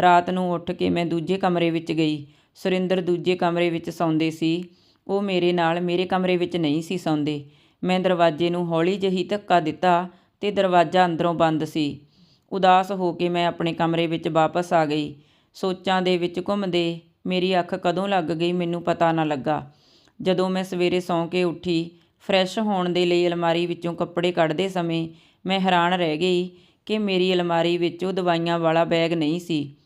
ਰਾਤ ਨੂੰ ਉੱਠ ਕੇ ਮੈਂ ਦੂਜੇ ਕਮਰੇ ਵਿੱਚ ਗਈ। ਸੁਰਿੰਦਰ ਦੂਜੇ ਕਮਰੇ ਵਿੱਚ ਸੌਂਦੇ ਸੀ। ਉਹ ਮੇਰੇ ਨਾਲ ਮੇਰੇ ਕਮਰੇ ਵਿੱਚ ਨਹੀਂ ਸੀ ਸੌਂਦੇ। ਮੈਂ ਦਰਵਾਜ਼ੇ ਨੂੰ ਹੌਲੀ ਜਿਹੀ ਧੱਕਾ ਦਿੱਤਾ ਤੇ ਦਰਵਾਜ਼ਾ ਅੰਦਰੋਂ ਬੰਦ ਸੀ। ਉਦਾਸ ਹੋ ਕੇ ਮੈਂ ਆਪਣੇ ਕਮਰੇ ਵਿੱਚ ਵਾਪਸ ਆ ਗਈ। ਸੋਚਾਂ ਦੇ ਵਿੱਚ ਘੁੰਮਦੇ ਮੇਰੀ ਅੱਖ ਕਦੋਂ ਲੱਗ ਗਈ ਮੈਨੂੰ ਪਤਾ ਨਾ ਲੱਗਾ। ਜਦੋਂ ਮੈਂ ਸਵੇਰੇ ਸੌਂ ਕੇ ਉੱਠੀ, ਫਰੈਸ਼ ਹੋਣ ਦੇ ਲਈ ਅਲਮਾਰੀ ਵਿੱਚੋਂ ਕੱਪੜੇ ਕੱਢਦੇ ਸਮੇਂ ਮੈਂ ਹੈਰਾਨ ਰਹਿ ਗਈ ਕਿ ਮੇਰੀ ਅਲਮਾਰੀ ਵਿੱਚ ਉਹ ਦਵਾਈਆਂ ਵਾਲਾ ਬੈਗ ਨਹੀਂ ਸੀ।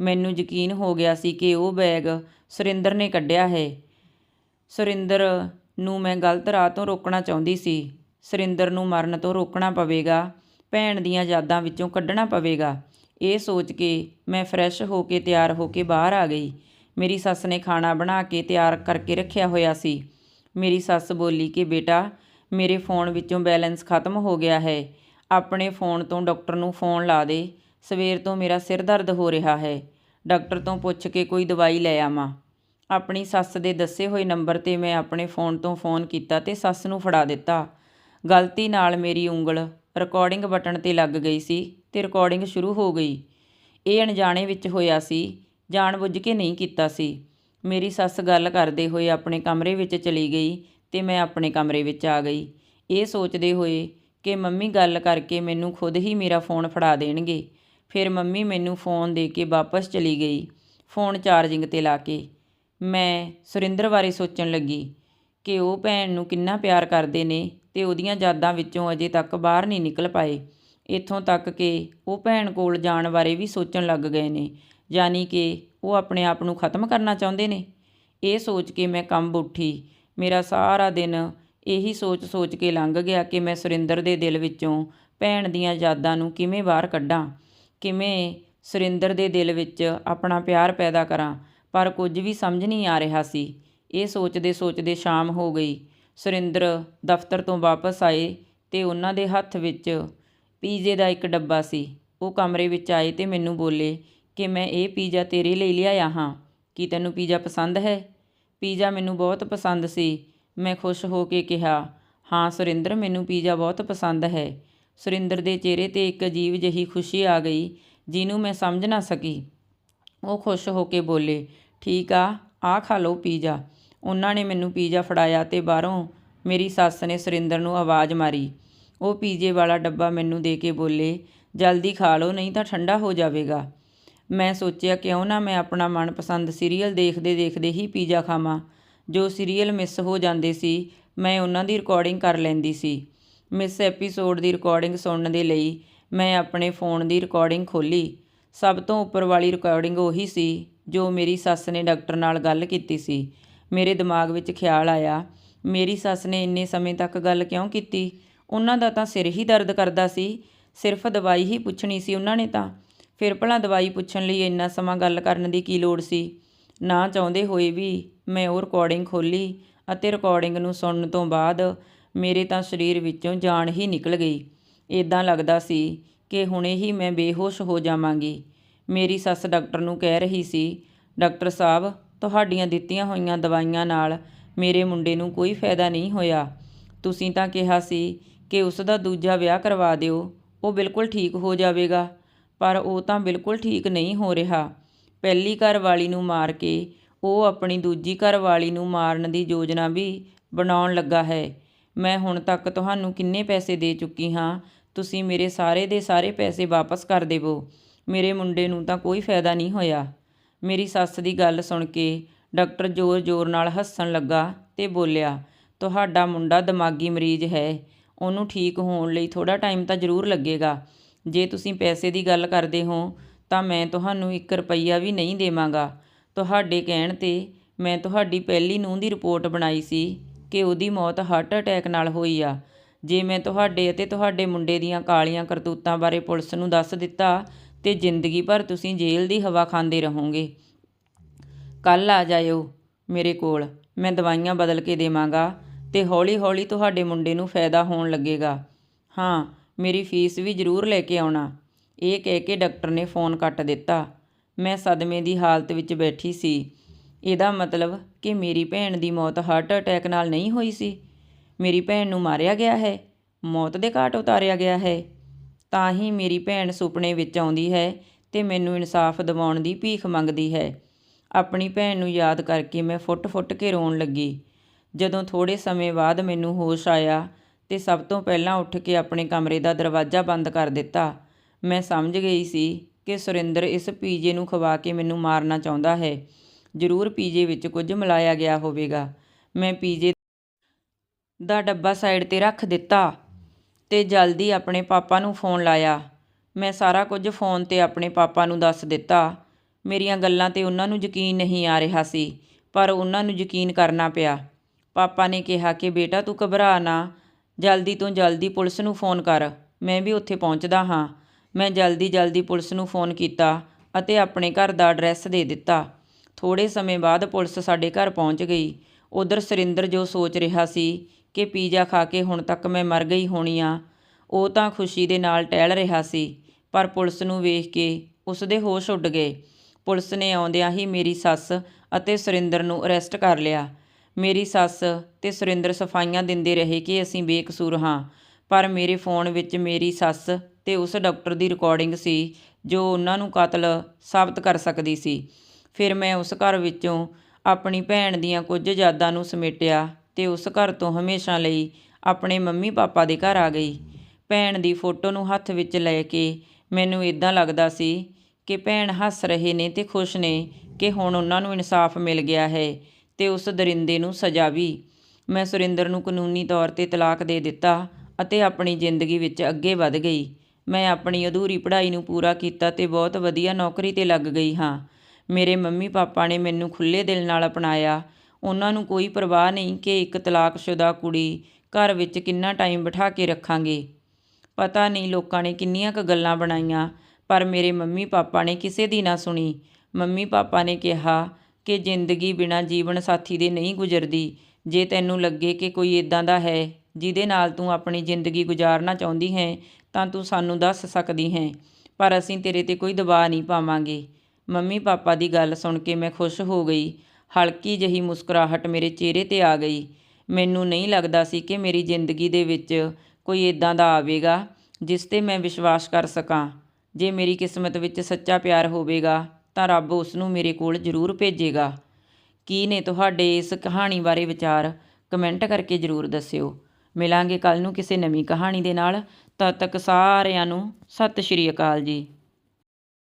ਮੈਨੂੰ ਯਕੀਨ ਹੋ ਗਿਆ ਸੀ ਕਿ ਉਹ ਬੈਗ ਸੁਰਿੰਦਰ ਨੇ ਕੱਢਿਆ ਹੈ। ਸੁਰਿੰਦਰ ਨੂੰ ਮੈਂ ਗਲਤ ਰਾਹ ਤੋਂ ਰੋਕਣਾ ਚਾਹੁੰਦੀ ਸੀ। ਸੁਰਿੰਦਰ ਨੂੰ ਮਰਨ ਤੋਂ ਰੋਕਣਾ ਪਵੇਗਾ। ਭੈਣ ਦੀਆਂ ਯਾਦਾਂ ਵਿੱਚੋਂ ਕੱਢਣਾ ਪਵੇਗਾ। ਇਹ ਸੋਚ ਕੇ ਮੈਂ ਫਰੈਸ਼ ਹੋ ਕੇ ਤਿਆਰ ਹੋ ਕੇ ਬਾਹਰ ਆ ਗਈ। ਮੇਰੀ ਸੱਸ ਨੇ ਖਾਣਾ ਬਣਾ ਕੇ ਤਿਆਰ ਕਰਕੇ ਰੱਖਿਆ ਹੋਇਆ ਸੀ। ਮੇਰੀ ਸੱਸ ਬੋਲੀ ਕਿ, ਬੇਟਾ, ਮੇਰੇ ਫੋਨ ਵਿੱਚੋਂ ਬੈਲੈਂਸ ਖਤਮ ਹੋ ਗਿਆ ਹੈ। ਆਪਣੇ ਫੋਨ ਤੋਂ ਡਾਕਟਰ ਨੂੰ ਫੋਨ ਲਾ ਦੇ। ਸਵੇਰ ਤੋਂ ਮੇਰਾ ਸਿਰ ਦਰਦ ਹੋ ਰਿਹਾ ਹੈ। ਡਾਕਟਰ ਤੋਂ ਪੁੱਛ ਕੇ ਕੋਈ ਦਵਾਈ ਲੈ ਆਵਾਂ। ਆਪਣੀ ਸੱਸ ਦੇ ਦੱਸੇ ਹੋਏ ਨੰਬਰ 'ਤੇ ਮੈਂ ਆਪਣੇ ਫੋਨ ਤੋਂ ਫੋਨ ਕੀਤਾ ਤੇ ਸੱਸ ਨੂੰ ਫੜਾ ਦਿੱਤਾ। ਗਲਤੀ ਨਾਲ ਮੇਰੀ ਉਂਗਲ ਰਿਕਾਰਡਿੰਗ ਬਟਨ 'ਤੇ ਲੱਗ ਗਈ ਸੀ ਤੇ ਰਿਕਾਰਡਿੰਗ ਸ਼ੁਰੂ ਹੋ ਗਈ। ਇਹ ਅਣਜਾਣੇ ਵਿੱਚ ਹੋਇਆ ਸੀ ਜਾਣਬੁੱਝ ਕੇ ਨਹੀਂ ਕੀਤਾ ਸੀ। ਮੇਰੀ ਸੱਸ ਗੱਲ ਕਰਦੇ ਹੋਏ ਆਪਣੇ ਕਮਰੇ ਵਿੱਚ ਚਲੀ ਗਈ ਤੇ ਮੈਂ ਆਪਣੇ ਕਮਰੇ ਵਿੱਚ ਆ ਗਈ। ਇਹ ਸੋਚਦੇ ਹੋਏ ਕਿ ਮੰਮੀ ਗੱਲ ਕਰਕੇ ਮੈਨੂੰ ਖੁਦ ਹੀ ਮੇਰਾ ਫੋਨ ਫੜਾ ਦੇਣਗੇ। ਫਿਰ ਮੰਮੀ ਮੈਨੂੰ ਫੋਨ ਦੇ ਕੇ ਵਾਪਸ ਚਲੀ ਗਈ, ਫੋਨ ਚਾਰਜਿੰਗ 'ਤੇ ਲਾ ਕੇ। ਮੈਂ ਸੁਰਿੰਦਰ ਬਾਰੇ ਸੋਚਣ ਲੱਗੀ ਕਿ ਉਹ ਭੈਣ ਨੂੰ ਕਿੰਨਾ ਪਿਆਰ ਕਰਦੇ ਨੇ ਤੇ ਉਹਦੀਆਂ ਯਾਦਾਂ ਵਿੱਚੋਂ ਅਜੇ ਤੱਕ ਬਾਹਰ ਨਹੀਂ ਨਿਕਲ ਪਾਏ। ਇੱਥੋਂ ਤੱਕ ਕਿ ਉਹ ਭੈਣ ਕੋਲ ਜਾਣ ਬਾਰੇ ਵੀ ਸੋਚਣ ਲੱਗ ਗਏ ਨੇ, ਯਾਨੀ ਕਿ ਉਹ ਆਪਣੇ ਆਪ ਨੂੰ ਖਤਮ ਕਰਨਾ ਚਾਹੁੰਦੇ ਨੇ। ਇਹ ਸੋਚ ਕੇ ਮੈਂ ਕੰਬ ਉੱਠੀ। ਮੇਰਾ ਸਾਰਾ ਦਿਨ ਇਹੀ ਸੋਚ-ਸੋਚ ਕੇ ਲੰਘ ਗਿਆ ਕਿ ਮੈਂ ਸੁਰਿੰਦਰ ਦੇ ਦਿਲ ਵਿੱਚੋਂ ਭੈਣ ਦੀਆਂ ਯਾਦਾਂ ਨੂੰ ਕਿਵੇਂ ਬਾਹਰ ਕੱਢਾਂ, ਕਿਵੇਂ ਸੁਰਿੰਦਰ ਦੇ ਦਿਲ ਵਿੱਚ ਆਪਣਾ ਪਿਆਰ ਪੈਦਾ ਕਰਾਂ ਪਰ ਕੁਝ ਵੀ ਸਮਝ ਨਹੀਂ ਆ ਰਿਹਾ ਸੀ। ਇਹ ਸੋਚਦੇ ਸੋਚਦੇ ਸ਼ਾਮ ਹੋ ਗਈ। ਸੁਰਿੰਦਰ ਦਫ਼ਤਰ ਤੋਂ ਵਾਪਸ ਆਏ ਤੇ ਉਹਨਾਂ ਦੇ ਹੱਥ ਵਿੱਚ ਪੀਜ਼ੇ ਦਾ ਇੱਕ ਡੱਬਾ ਸੀ। ਉਹ ਕਮਰੇ ਵਿੱਚ ਆਏ ਤੇ ਮੈਨੂੰ ਬੋਲੇ, ਕਿ ਮੈਂ ਇਹ ਪੀਜ਼ਾ ਤੇਰੇ ਲਈ ਲਿਆਇਆ ਹਾਂ। ਕੀ ਤੈਨੂੰ ਪੀਜ਼ਾ ਪਸੰਦ ਹੈ? ਪੀਜ਼ਾ ਮੈਨੂੰ ਬਹੁਤ ਪਸੰਦ ਸੀ। ਮੈਂ ਖੁਸ਼ ਹੋ ਕੇ ਕਿਹਾ, ਹਾਂ ਸੁਰਿੰਦਰ, ਮੈਨੂੰ ਪੀਜ਼ਾ ਬਹੁਤ ਪਸੰਦ ਹੈ। ਸੁਰਿੰਦਰ ਦੇ ਚਿਹਰੇ ਤੇ ਇੱਕ ਅਜੀਬ ਜਿਹੀ ਖੁਸ਼ੀ ਆ ਗਈ, ਜਿਹਨੂੰ ਮੈਂ ਸਮਝ ਨਾ ਸਕੀ। ਉਹ ਖੁਸ਼ ਹੋ ਕੇ ਬੋਲੇ, ਠੀਕ ਆ ਆ ਖਾ ਲਓ ਪੀਜ਼ਾ। ਉਹਨਾਂ ਨੇ ਮੈਨੂੰ ਪੀਜ਼ਾ ਫੜਾਇਆ ਤੇ ਬਾਹਰੋਂ ਮੇਰੀ ਸੱਸ ਨੇ ਸੁਰਿੰਦਰ ਨੂੰ ਆਵਾਜ਼ ਮਾਰੀ। ਉਹ ਪੀਜ਼ੇ ਵਾਲਾ ਡੱਬਾ ਮੈਨੂੰ ਦੇ ਕੇ ਬੋਲੇ, ਜਲਦੀ ਖਾ ਲਓ, ਨਹੀਂ ਤਾਂ ਠੰਡਾ ਹੋ ਜਾਵੇਗਾ। ਮੈਂ ਸੋਚਿਆ, ਕਿਉਂ ਨਾ ਮੈਂ ਆਪਣਾ ਮਨਪਸੰਦ ਸੀਰੀਅਲ ਦੇਖਦੇ ਦੇਖਦੇ ਹੀ ਪੀਜ਼ਾ ਖਾਵਾਂ? ਜੋ ਸੀਰੀਅਲ ਮਿਸ ਹੋ ਜਾਂਦੇ ਸੀ, ਮੈਂ ਉਹਨਾਂ ਦੀ ਰਿਕਾਰਡਿੰਗ ਕਰ ਲੈਂਦੀ ਸੀ। ਮਿਸ ਐਪੀਸੋਡ ਦੀ ਰਿਕਾਰਡਿੰਗ ਸੁਣਨ ਦੇ ਲਈ ਮੈਂ ਆਪਣੇ ਫੋਨ ਦੀ ਰਿਕਾਰਡਿੰਗ ਖੋਲੀ ਸਭ ਤੋਂ ਉੱਪਰ ਵਾਲੀ ਰਿਕਾਰਡਿੰਗ ਉਹੀ ਸੀ, ਜੋ ਮੇਰੀ ਸੱਸ ਨੇ ਡਾਕਟਰ ਨਾਲ ਗੱਲ ਕੀਤੀ ਸੀ। ਮੇਰੇ ਦਿਮਾਗ ਵਿੱਚ ਖਿਆਲ ਆਇਆ, ਮੇਰੀ ਸੱਸ ਨੇ ਇੰਨੇ ਸਮੇਂ ਤੱਕ ਗੱਲ ਕਿਉਂ ਕੀਤੀ? ਉਹਨਾਂ ਦਾ ਤਾਂ ਸਿਰ ਹੀ ਦਰਦ ਕਰਦਾ ਸੀ, ਸਿਰਫ ਦਵਾਈ ਹੀ ਪੁੱਛਣੀ ਸੀ ਉਹਨਾਂ ਨੇ ਤਾਂ। ਫਿਰ ਭਲਾ ਦਵਾਈ ਪੁੱਛਣ ਲਈ ਇੰਨਾ ਸਮਾਂ ਗੱਲ ਕਰਨ ਦੀ ਕੀ ਲੋੜ ਸੀ? ਨਾ ਚਾਹੁੰਦੇ ਹੋਏ ਵੀ ਮੈਂ ਉਹ ਰਿਕਾਰਡਿੰਗ ਖੋਲੀ ਅਤੇ ਰਿਕਾਰਡਿੰਗ ਨੂੰ ਸੁਣਨ ਤੋਂ ਬਾਅਦ ਮੇਰੇ ਤਾਂ ਸਰੀਰ ਵਿੱਚੋਂ ਜਾਨ ਹੀ ਨਿਕਲ ਗਈ। ਇਦਾਂ ਲੱਗਦਾ ਸੀ ਕਿ ਹੁਣੇ ਹੀ ਮੈਂ ਬੇਹੋਸ਼ ਹੋ ਜਾਵਾਂਗੀ। ਮੇਰੀ ਸੱਸ ਡਾਕਟਰ ਨੂੰ ਕਹਿ ਰਹੀ ਸੀ, ਡਾਕਟਰ ਸਾਹਿਬ, ਤੁਹਾਡੀਆਂ ਦਿੱਤੀਆਂ ਹੋਈਆਂ ਦਵਾਈਆਂ ਨਾਲ ਮੇਰੇ ਮੁੰਡੇ ਨੂੰ ਕੋਈ ਫਾਇਦਾ ਨਹੀਂ ਹੋਇਆ। ਤੁਸੀਂ ਤਾਂ ਕਿਹਾ ਸੀ ਕਿ ਉਸ ਦਾ ਦੂਜਾ ਵਿਆਹ ਕਰਵਾ ਦਿਓ, ਉਹ ਬਿਲਕੁਲ ਠੀਕ ਹੋ ਜਾਵੇਗਾ। ਪਰ ਉਹ ਤਾਂ ਬਿਲਕੁਲ ਠੀਕ ਨਹੀਂ ਹੋ ਰਿਹਾ। ਪਹਿਲੀ ਘਰ ਵਾਲੀ ਨੂੰ ਮਾਰ ਕੇ ਉਹ ਆਪਣੀ ਦੂਜੀ ਘਰ ਵਾਲੀ ਨੂੰ ਮਾਰਨ ਦੀ ਯੋਜਨਾ ਵੀ ਬਣਾਉਣ ਲੱਗਾ ਹੈ। ਮੈਂ ਹੁਣ ਤੱਕ ਤੁਹਾਨੂੰ ਕਿੰਨੇ ਪੈਸੇ ਦੇ ਚੁੱਕੀ ਹਾਂ ਤੁਸੀਂ ਮੇਰੇ ਸਾਰੇ ਦੇ ਸਾਰੇ ਪੈਸੇ ਵਾਪਸ ਕਰ ਦੇਵੋ। ਮੇਰੇ ਮੁੰਡੇ ਨੂੰ ਤਾਂ ਕੋਈ ਫਾਇਦਾ ਨਹੀਂ ਹੋਇਆ। ਮੇਰੀ ਸੱਸ ਦੀ ਗੱਲ ਸੁਣ ਕੇ ਡਾਕਟਰ ਜ਼ੋਰ-ਜ਼ੋਰ ਨਾਲ ਹੱਸਣ ਲੱਗਾ ਤੇ ਬੋਲਿਆ, ਤੁਹਾਡਾ ਮੁੰਡਾ ਦਿਮਾਗੀ ਮਰੀਜ਼ ਹੈ। ਉਹਨੂੰ ਠੀਕ ਹੋਣ ਲਈ ਥੋੜਾ ਟਾਈਮ ਤਾਂ ਜ਼ਰੂਰ ਲੱਗੇਗਾ। ਜੇ ਤੁਸੀਂ ਪੈਸੇ ਦੀ ਗੱਲ ਕਰਦੇ ਹੋ, ਤਾਂ ਮੈਂ ਤੁਹਾਨੂੰ 1 ਰੁਪਈਆ ਵੀ ਨਹੀਂ ਦੇਵਾਂਗਾ। ਤੁਹਾਡੇ ਕਹਿਣ ਤੇ ਮੈਂ ਤੁਹਾਡੀ ਪਹਿਲੀ ਨੂੰਹ ਦੀ ਰਿਪੋਰਟ ਬਣਾਈ ਸੀ ਕਿ ਉਹਦੀ ਮੌਤ ਹਾਰਟ ਅਟੈਕ ਨਾਲ ਹੋਈ ਆ। ਜੇ ਮੈਂ ਤੁਹਾਡੇ ਅਤੇ ਤੁਹਾਡੇ ਮੁੰਡੇ ਦੀਆਂ ਕਾਲੀਆਂ ਕਰਤੂਤਾਂ ਬਾਰੇ ਪੁਲਿਸ ਨੂੰ ਦੱਸ ਦਿੱਤਾ ਤੇ ਜ਼ਿੰਦਗੀ ਭਰ ਤੁਸੀਂ ਜੇਲ੍ਹ ਦੀ ਹਵਾ ਖਾਂਦੇ ਰਹੋਗੇ। ਕੱਲ ਆ ਜਾਇਓ ਮੇਰੇ ਕੋਲ, ਮੈਂ ਦਵਾਈਆਂ ਬਦਲ ਕੇ ਦੇਵਾਂਗਾ ਤੇ ਹੌਲੀ-ਹੌਲੀ ਤੁਹਾਡੇ ਮੁੰਡੇ ਨੂੰ ਫਾਇਦਾ ਹੋਣ ਲੱਗੇਗਾ। ਹਾਂ, ਮੇਰੀ ਫੀਸ ਵੀ ਜ਼ਰੂਰ ਲੈ ਕੇ ਆਉਣਾ। ਇਹ ਕਹਿ ਕੇ ਡਾਕਟਰ ਨੇ ਫੋਨ ਕੱਟ ਦਿੱਤਾ। ਮੈਂ ਸਦਮੇ ਦੀ ਹਾਲਤ ਵਿੱਚ ਬੈਠੀ ਸੀ। ਇਹਦਾ ਮਤਲਬ ਕਿ ਮੇਰੀ ਭੈਣ ਦੀ ਮੌਤ ਹਾਰਟ ਅਟੈਕ ਨਾਲ ਨਹੀਂ ਹੋਈ ਸੀ? ਮੇਰੀ ਭੈਣ ਨੂੰ ਮਾਰਿਆ ਗਿਆ ਹੈ, ਮੌਤ ਦੇ ਘਾਟ ਉਤਾਰਿਆ ਗਿਆ ਹੈ। ਤਾਂ ਹੀ ਮੇਰੀ ਭੈਣ ਸੁਪਨੇ ਵਿੱਚ ਆਉਂਦੀ ਹੈ ਤੇ ਮੈਨੂੰ ਇਨਸਾਫ ਦਿਵਾਉਣ ਦੀ ਭੀਖ ਮੰਗਦੀ ਹੈ। ਆਪਣੀ ਭੈਣ ਨੂੰ ਯਾਦ ਕਰਕੇ ਮੈਂ ਫੁੱਟ-ਫੁੱਟ ਕੇ ਰੋਣ ਲੱਗੀ। ਜਦੋਂ ਥੋੜੇ ਸਮੇਂ ਬਾਅਦ ਮੈਨੂੰ ਹੋਸ਼ ਆਇਆ ਤੇ ਸਭ ਤੋਂ ਪਹਿਲਾਂ ਉੱਠ ਕੇ ਆਪਣੇ ਕਮਰੇ ਦਾ ਦਰਵਾਜ਼ਾ ਬੰਦ ਕਰ ਦਿੱਤਾ, ਮੈਂ ਸਮਝ ਗਈ ਸੀ ਕਿ ਸੁਰਿੰਦਰ ਇਸ ਪੀਜੇ ਨੂੰ ਖਵਾ ਕੇ ਮੈਨੂੰ ਮਾਰਨਾ ਚਾਹੁੰਦਾ ਹੈ। ਜ਼ਰੂਰ ਪੀਜੇ ਵਿੱਚ ਕੁਝ ਮਿਲਾਇਆ ਗਿਆ ਹੋਵੇਗਾ। ਮੈਂ ਪੀਜੇ ਦਾ ਡੱਬਾ ਸਾਈਡ ਤੇ ਰੱਖ ਦਿੱਤਾ ਅਤੇ ਜਲਦੀ ਆਪਣੇ ਪਾਪਾ ਨੂੰ ਫੋਨ ਲਾਇਆ। ਮੈਂ ਸਾਰਾ ਕੁਝ ਫੋਨ ਤੇ ਆਪਣੇ ਪਾਪਾ ਨੂੰ ਦੱਸ ਦਿੱਤਾ। ਮੇਰੀਆਂ ਗੱਲਾਂ ਤੇ ਉਹਨਾਂ ਨੂੰ ਯਕੀਨ ਨਹੀਂ ਆ ਰਿਹਾ ਸੀ, ਪਰ ਉਹਨਾਂ ਨੂੰ ਯਕੀਨ ਕਰਨਾ ਪਿਆ। ਪਾਪਾ ਨੇ ਕਿਹਾ ਕਿ, ਬੇਟਾ, ਤੂੰ ਘਬਰਾ ਨਾ। ਜਲਦੀ ਤੋਂ ਜਲਦੀ ਪੁਲਿਸ ਨੂੰ ਫੋਨ ਕਰ। ਮੈਂ ਵੀ ਉੱਥੇ ਪਹੁੰਚਦਾ ਹਾਂ। ਮੈਂ ਜਲਦੀ ਜਲਦੀ ਪੁਲਿਸ ਨੂੰ ਫੋਨ ਕੀਤਾ ਅਤੇ ਆਪਣੇ ਘਰ ਦਾ ਐਡਰੈਸ ਦੇ ਦਿੱਤਾ। ਥੋੜੇ ਸਮੇਂ ਬਾਅਦ ਪੁਲਿਸ ਸਾਡੇ ਘਰ ਪਹੁੰਚ ਗਈ। ਉਧਰ ਸੁਰਿੰਦਰ ਜੋ ਸੋਚ ਰਿਹਾ ਸੀ ਕਿ ਪੀਜ਼ਾ ਖਾ ਕੇ ਹੁਣ ਤੱਕ ਮੈਂ ਮਰ ਗਈ ਹੋਣੀ ਆ। ਉਹ ਤਾਂ ਖੁਸ਼ੀ ਦੇ ਨਾਲ ਟਹਿਲ ਰਿਹਾ ਸੀ, ਪਰ ਪੁਲਿਸ ਨੂੰ ਵੇਖ ਕੇ ਉਸ ਦੇ ਹੋਸ਼ ਉੱਡ ਗਏ। ਪੁਲਿਸ ਨੇ ਆਉਂਦਿਆਂ ਹੀ ਮੇਰੀ ਸੱਸ ਅਤੇ ਸੁਰਿੰਦਰ ਨੂੰ ਅਰੈਸਟ ਕਰ ਲਿਆ। ਮੇਰੀ ਸੱਸ ਤੇ ਸੁਰਿੰਦਰ ਸਫਾਈਆਂ ਦਿੰਦੇ ਰਹੇ ਕਿ ਅਸੀਂ ਬੇਕਸੂਰ ਹਾਂ, ਪਰ ਮੇਰੇ ਫੋਨ ਵਿੱਚ ਮੇਰੀ ਸੱਸ ਤੇ ਉਸ ਡਾਕਟਰ ਦੀ ਰਿਕਾਰਡਿੰਗ ਸੀ, ਜੋ ਉਹਨਾਂ ਨੂੰ ਕਤਲ ਸਾਬਤ ਕਰ ਸਕਦੀ ਸੀ। ਫਿਰ ਮੈਂ ਉਸ ਘਰ ਵਿੱਚੋਂ ਆਪਣੀ ਭੈਣ ਦੀਆਂ ਕੁਝ ਯਾਦਾਂ ਨੂੰ ਸਮੇਟਿਆ ਤੇ ਉਸ ਘਰ ਤੋਂ ਹਮੇਸ਼ਾ ਲਈ ਆਪਣੇ ਮੰਮੀ ਪਾਪਾ ਦੇ ਘਰ ਆ ਗਈ। ਭੈਣ ਦੀ ਫੋਟੋ ਨੂੰ ਹੱਥ ਵਿੱਚ ਲੈ ਕੇ ਮੈਨੂੰ ਇਦਾਂ ਲੱਗਦਾ ਸੀ ਕਿ ਭੈਣ ਹੱਸ ਰਹੇ ਨੇ ਤੇ ਖੁਸ਼ ਨੇ ਕਿ ਹੁਣ ਉਹਨਾਂ ਨੂੰ ਇਨਸਾਫ ਮਿਲ ਗਿਆ ਹੈ ਤੇ ਉਸ ਦਰਿੰਦੇ ਨੂੰ ਸਜ਼ਾ ਵੀ। ਮੈਂ ਸੁਰਿੰਦਰ ਨੂੰ ਕਾਨੂੰਨੀ ਤੌਰ ਤੇ ਤਲਾਕ ਦੇ ਦਿੱਤਾ ਅਤੇ ਆਪਣੀ ਜ਼ਿੰਦਗੀ ਵਿੱਚ ਅੱਗੇ ਵਧ ਗਈ। ਮੈਂ ਆਪਣੀ ਅਧੂਰੀ ਪੜ੍ਹਾਈ ਨੂੰ ਪੂਰਾ ਕੀਤਾ ਤੇ ਬਹੁਤ ਵਧੀਆ ਨੌਕਰੀ ਤੇ ਲੱਗ ਗਈ ਹਾਂ। ਮੇਰੇ ਮੰਮੀ ਪਾਪਾ ਨੇ ਮੈਨੂੰ ਖੁੱਲ੍ਹੇ ਦਿਲ ਨਾਲ ਅਪਣਾਇਆ ਉਹਨਾਂ ਨੂੰ ਕੋਈ ਪਰਵਾਹ ਨਹੀਂ ਕਿ ਇੱਕ ਤਲਾਕਸ਼ੁਦਾ ਕੁੜੀ ਘਰ ਵਿੱਚ ਕਿੰਨਾ ਟਾਈਮ ਬਿਠਾ ਕੇ ਰੱਖਾਂਗੇ। ਪਤਾ ਨਹੀਂ ਲੋਕਾਂ ਨੇ ਕਿੰਨੀਆਂ ਕੁ ਗੱਲਾਂ ਬਣਾਈਆਂ, ਪਰ ਮੇਰੇ ਮੰਮੀ ਪਾਪਾ ਨੇ ਕਿਸੇ ਦੀ ਨਾ ਸੁਣੀ। ਮੰਮੀ ਪਾਪਾ ਨੇ ਕਿਹਾ ਕਿ ਜ਼ਿੰਦਗੀ ਬਿਨਾਂ ਜੀਵਨ ਸਾਥੀ ਦੇ ਨਹੀਂ ਗੁਜ਼ਰਦੀ। ਜੇ ਤੈਨੂੰ ਲੱਗੇ ਕਿ ਕੋਈ ਇਦਾਂ ਦਾ ਹੈ ਜਿਹਦੇ ਨਾਲ ਤੂੰ ਆਪਣੀ ਜ਼ਿੰਦਗੀ ਗੁਜ਼ਾਰਨਾ ਚਾਹੁੰਦੀ ਹੈ, ਤਾਂ ਤੂੰ ਸਾਨੂੰ ਦੱਸ ਸਕਦੀ ਹੈ, ਪਰ ਅਸੀਂ ਤੇਰੇ ਤੇ ਕੋਈ ਦਬਾਅ ਨਹੀਂ ਪਾਵਾਂਗੇ। ਮੰਮੀ ਪਾਪਾ ਦੀ ਗੱਲ ਸੁਣ ਕੇ ਮੈਂ ਖੁਸ਼ ਹੋ ਗਈ। ਹਲਕੀ ਜਿਹੀ ਮੁਸਕਰਾਹਟ ਮੇਰੇ ਚਿਹਰੇ ਤੇ ਆ ਗਈ। ਮੈਨੂੰ ਨਹੀਂ ਲੱਗਦਾ ਸੀ ਕਿ ਮੇਰੀ ਜ਼ਿੰਦਗੀ ਦੇ ਵਿੱਚ ਕੋਈ ਇਦਾਂ ਦਾ ਆਵੇਗਾ ਜਿਸ ਤੇ ਮੈਂ ਵਿਸ਼ਵਾਸ ਕਰ ਸਕਾਂ। ਜੇ ਮੇਰੀ ਕਿਸਮਤ ਵਿੱਚ ਸੱਚਾ ਪਿਆਰ ਹੋਵੇਗਾ, ਤਾਂ ਰੱਬ ਉਸ ਨੂੰ ਮੇਰੇ ਕੋਲ ਜ਼ਰੂਰ ਭੇਜੇਗਾ। ਕੀ ਨੇ ਤੁਹਾਡੇ ਇਸ ਕਹਾਣੀ ਬਾਰੇ ਵਿਚਾਰ ਕਮੈਂਟ ਕਰਕੇ ਜ਼ਰੂਰ ਦੱਸਿਓ। ਮਿਲਾਂਗੇ ਕੱਲ ਨੂੰ ਕਿਸੇ ਨਵੀਂ ਕਹਾਣੀ ਦੇ ਨਾਲ। ਤਦ ਤੱਕ ਸਾਰਿਆਂ ਨੂੰ ਸਤਿ ਸ਼੍ਰੀ ਅਕਾਲ ਜੀ।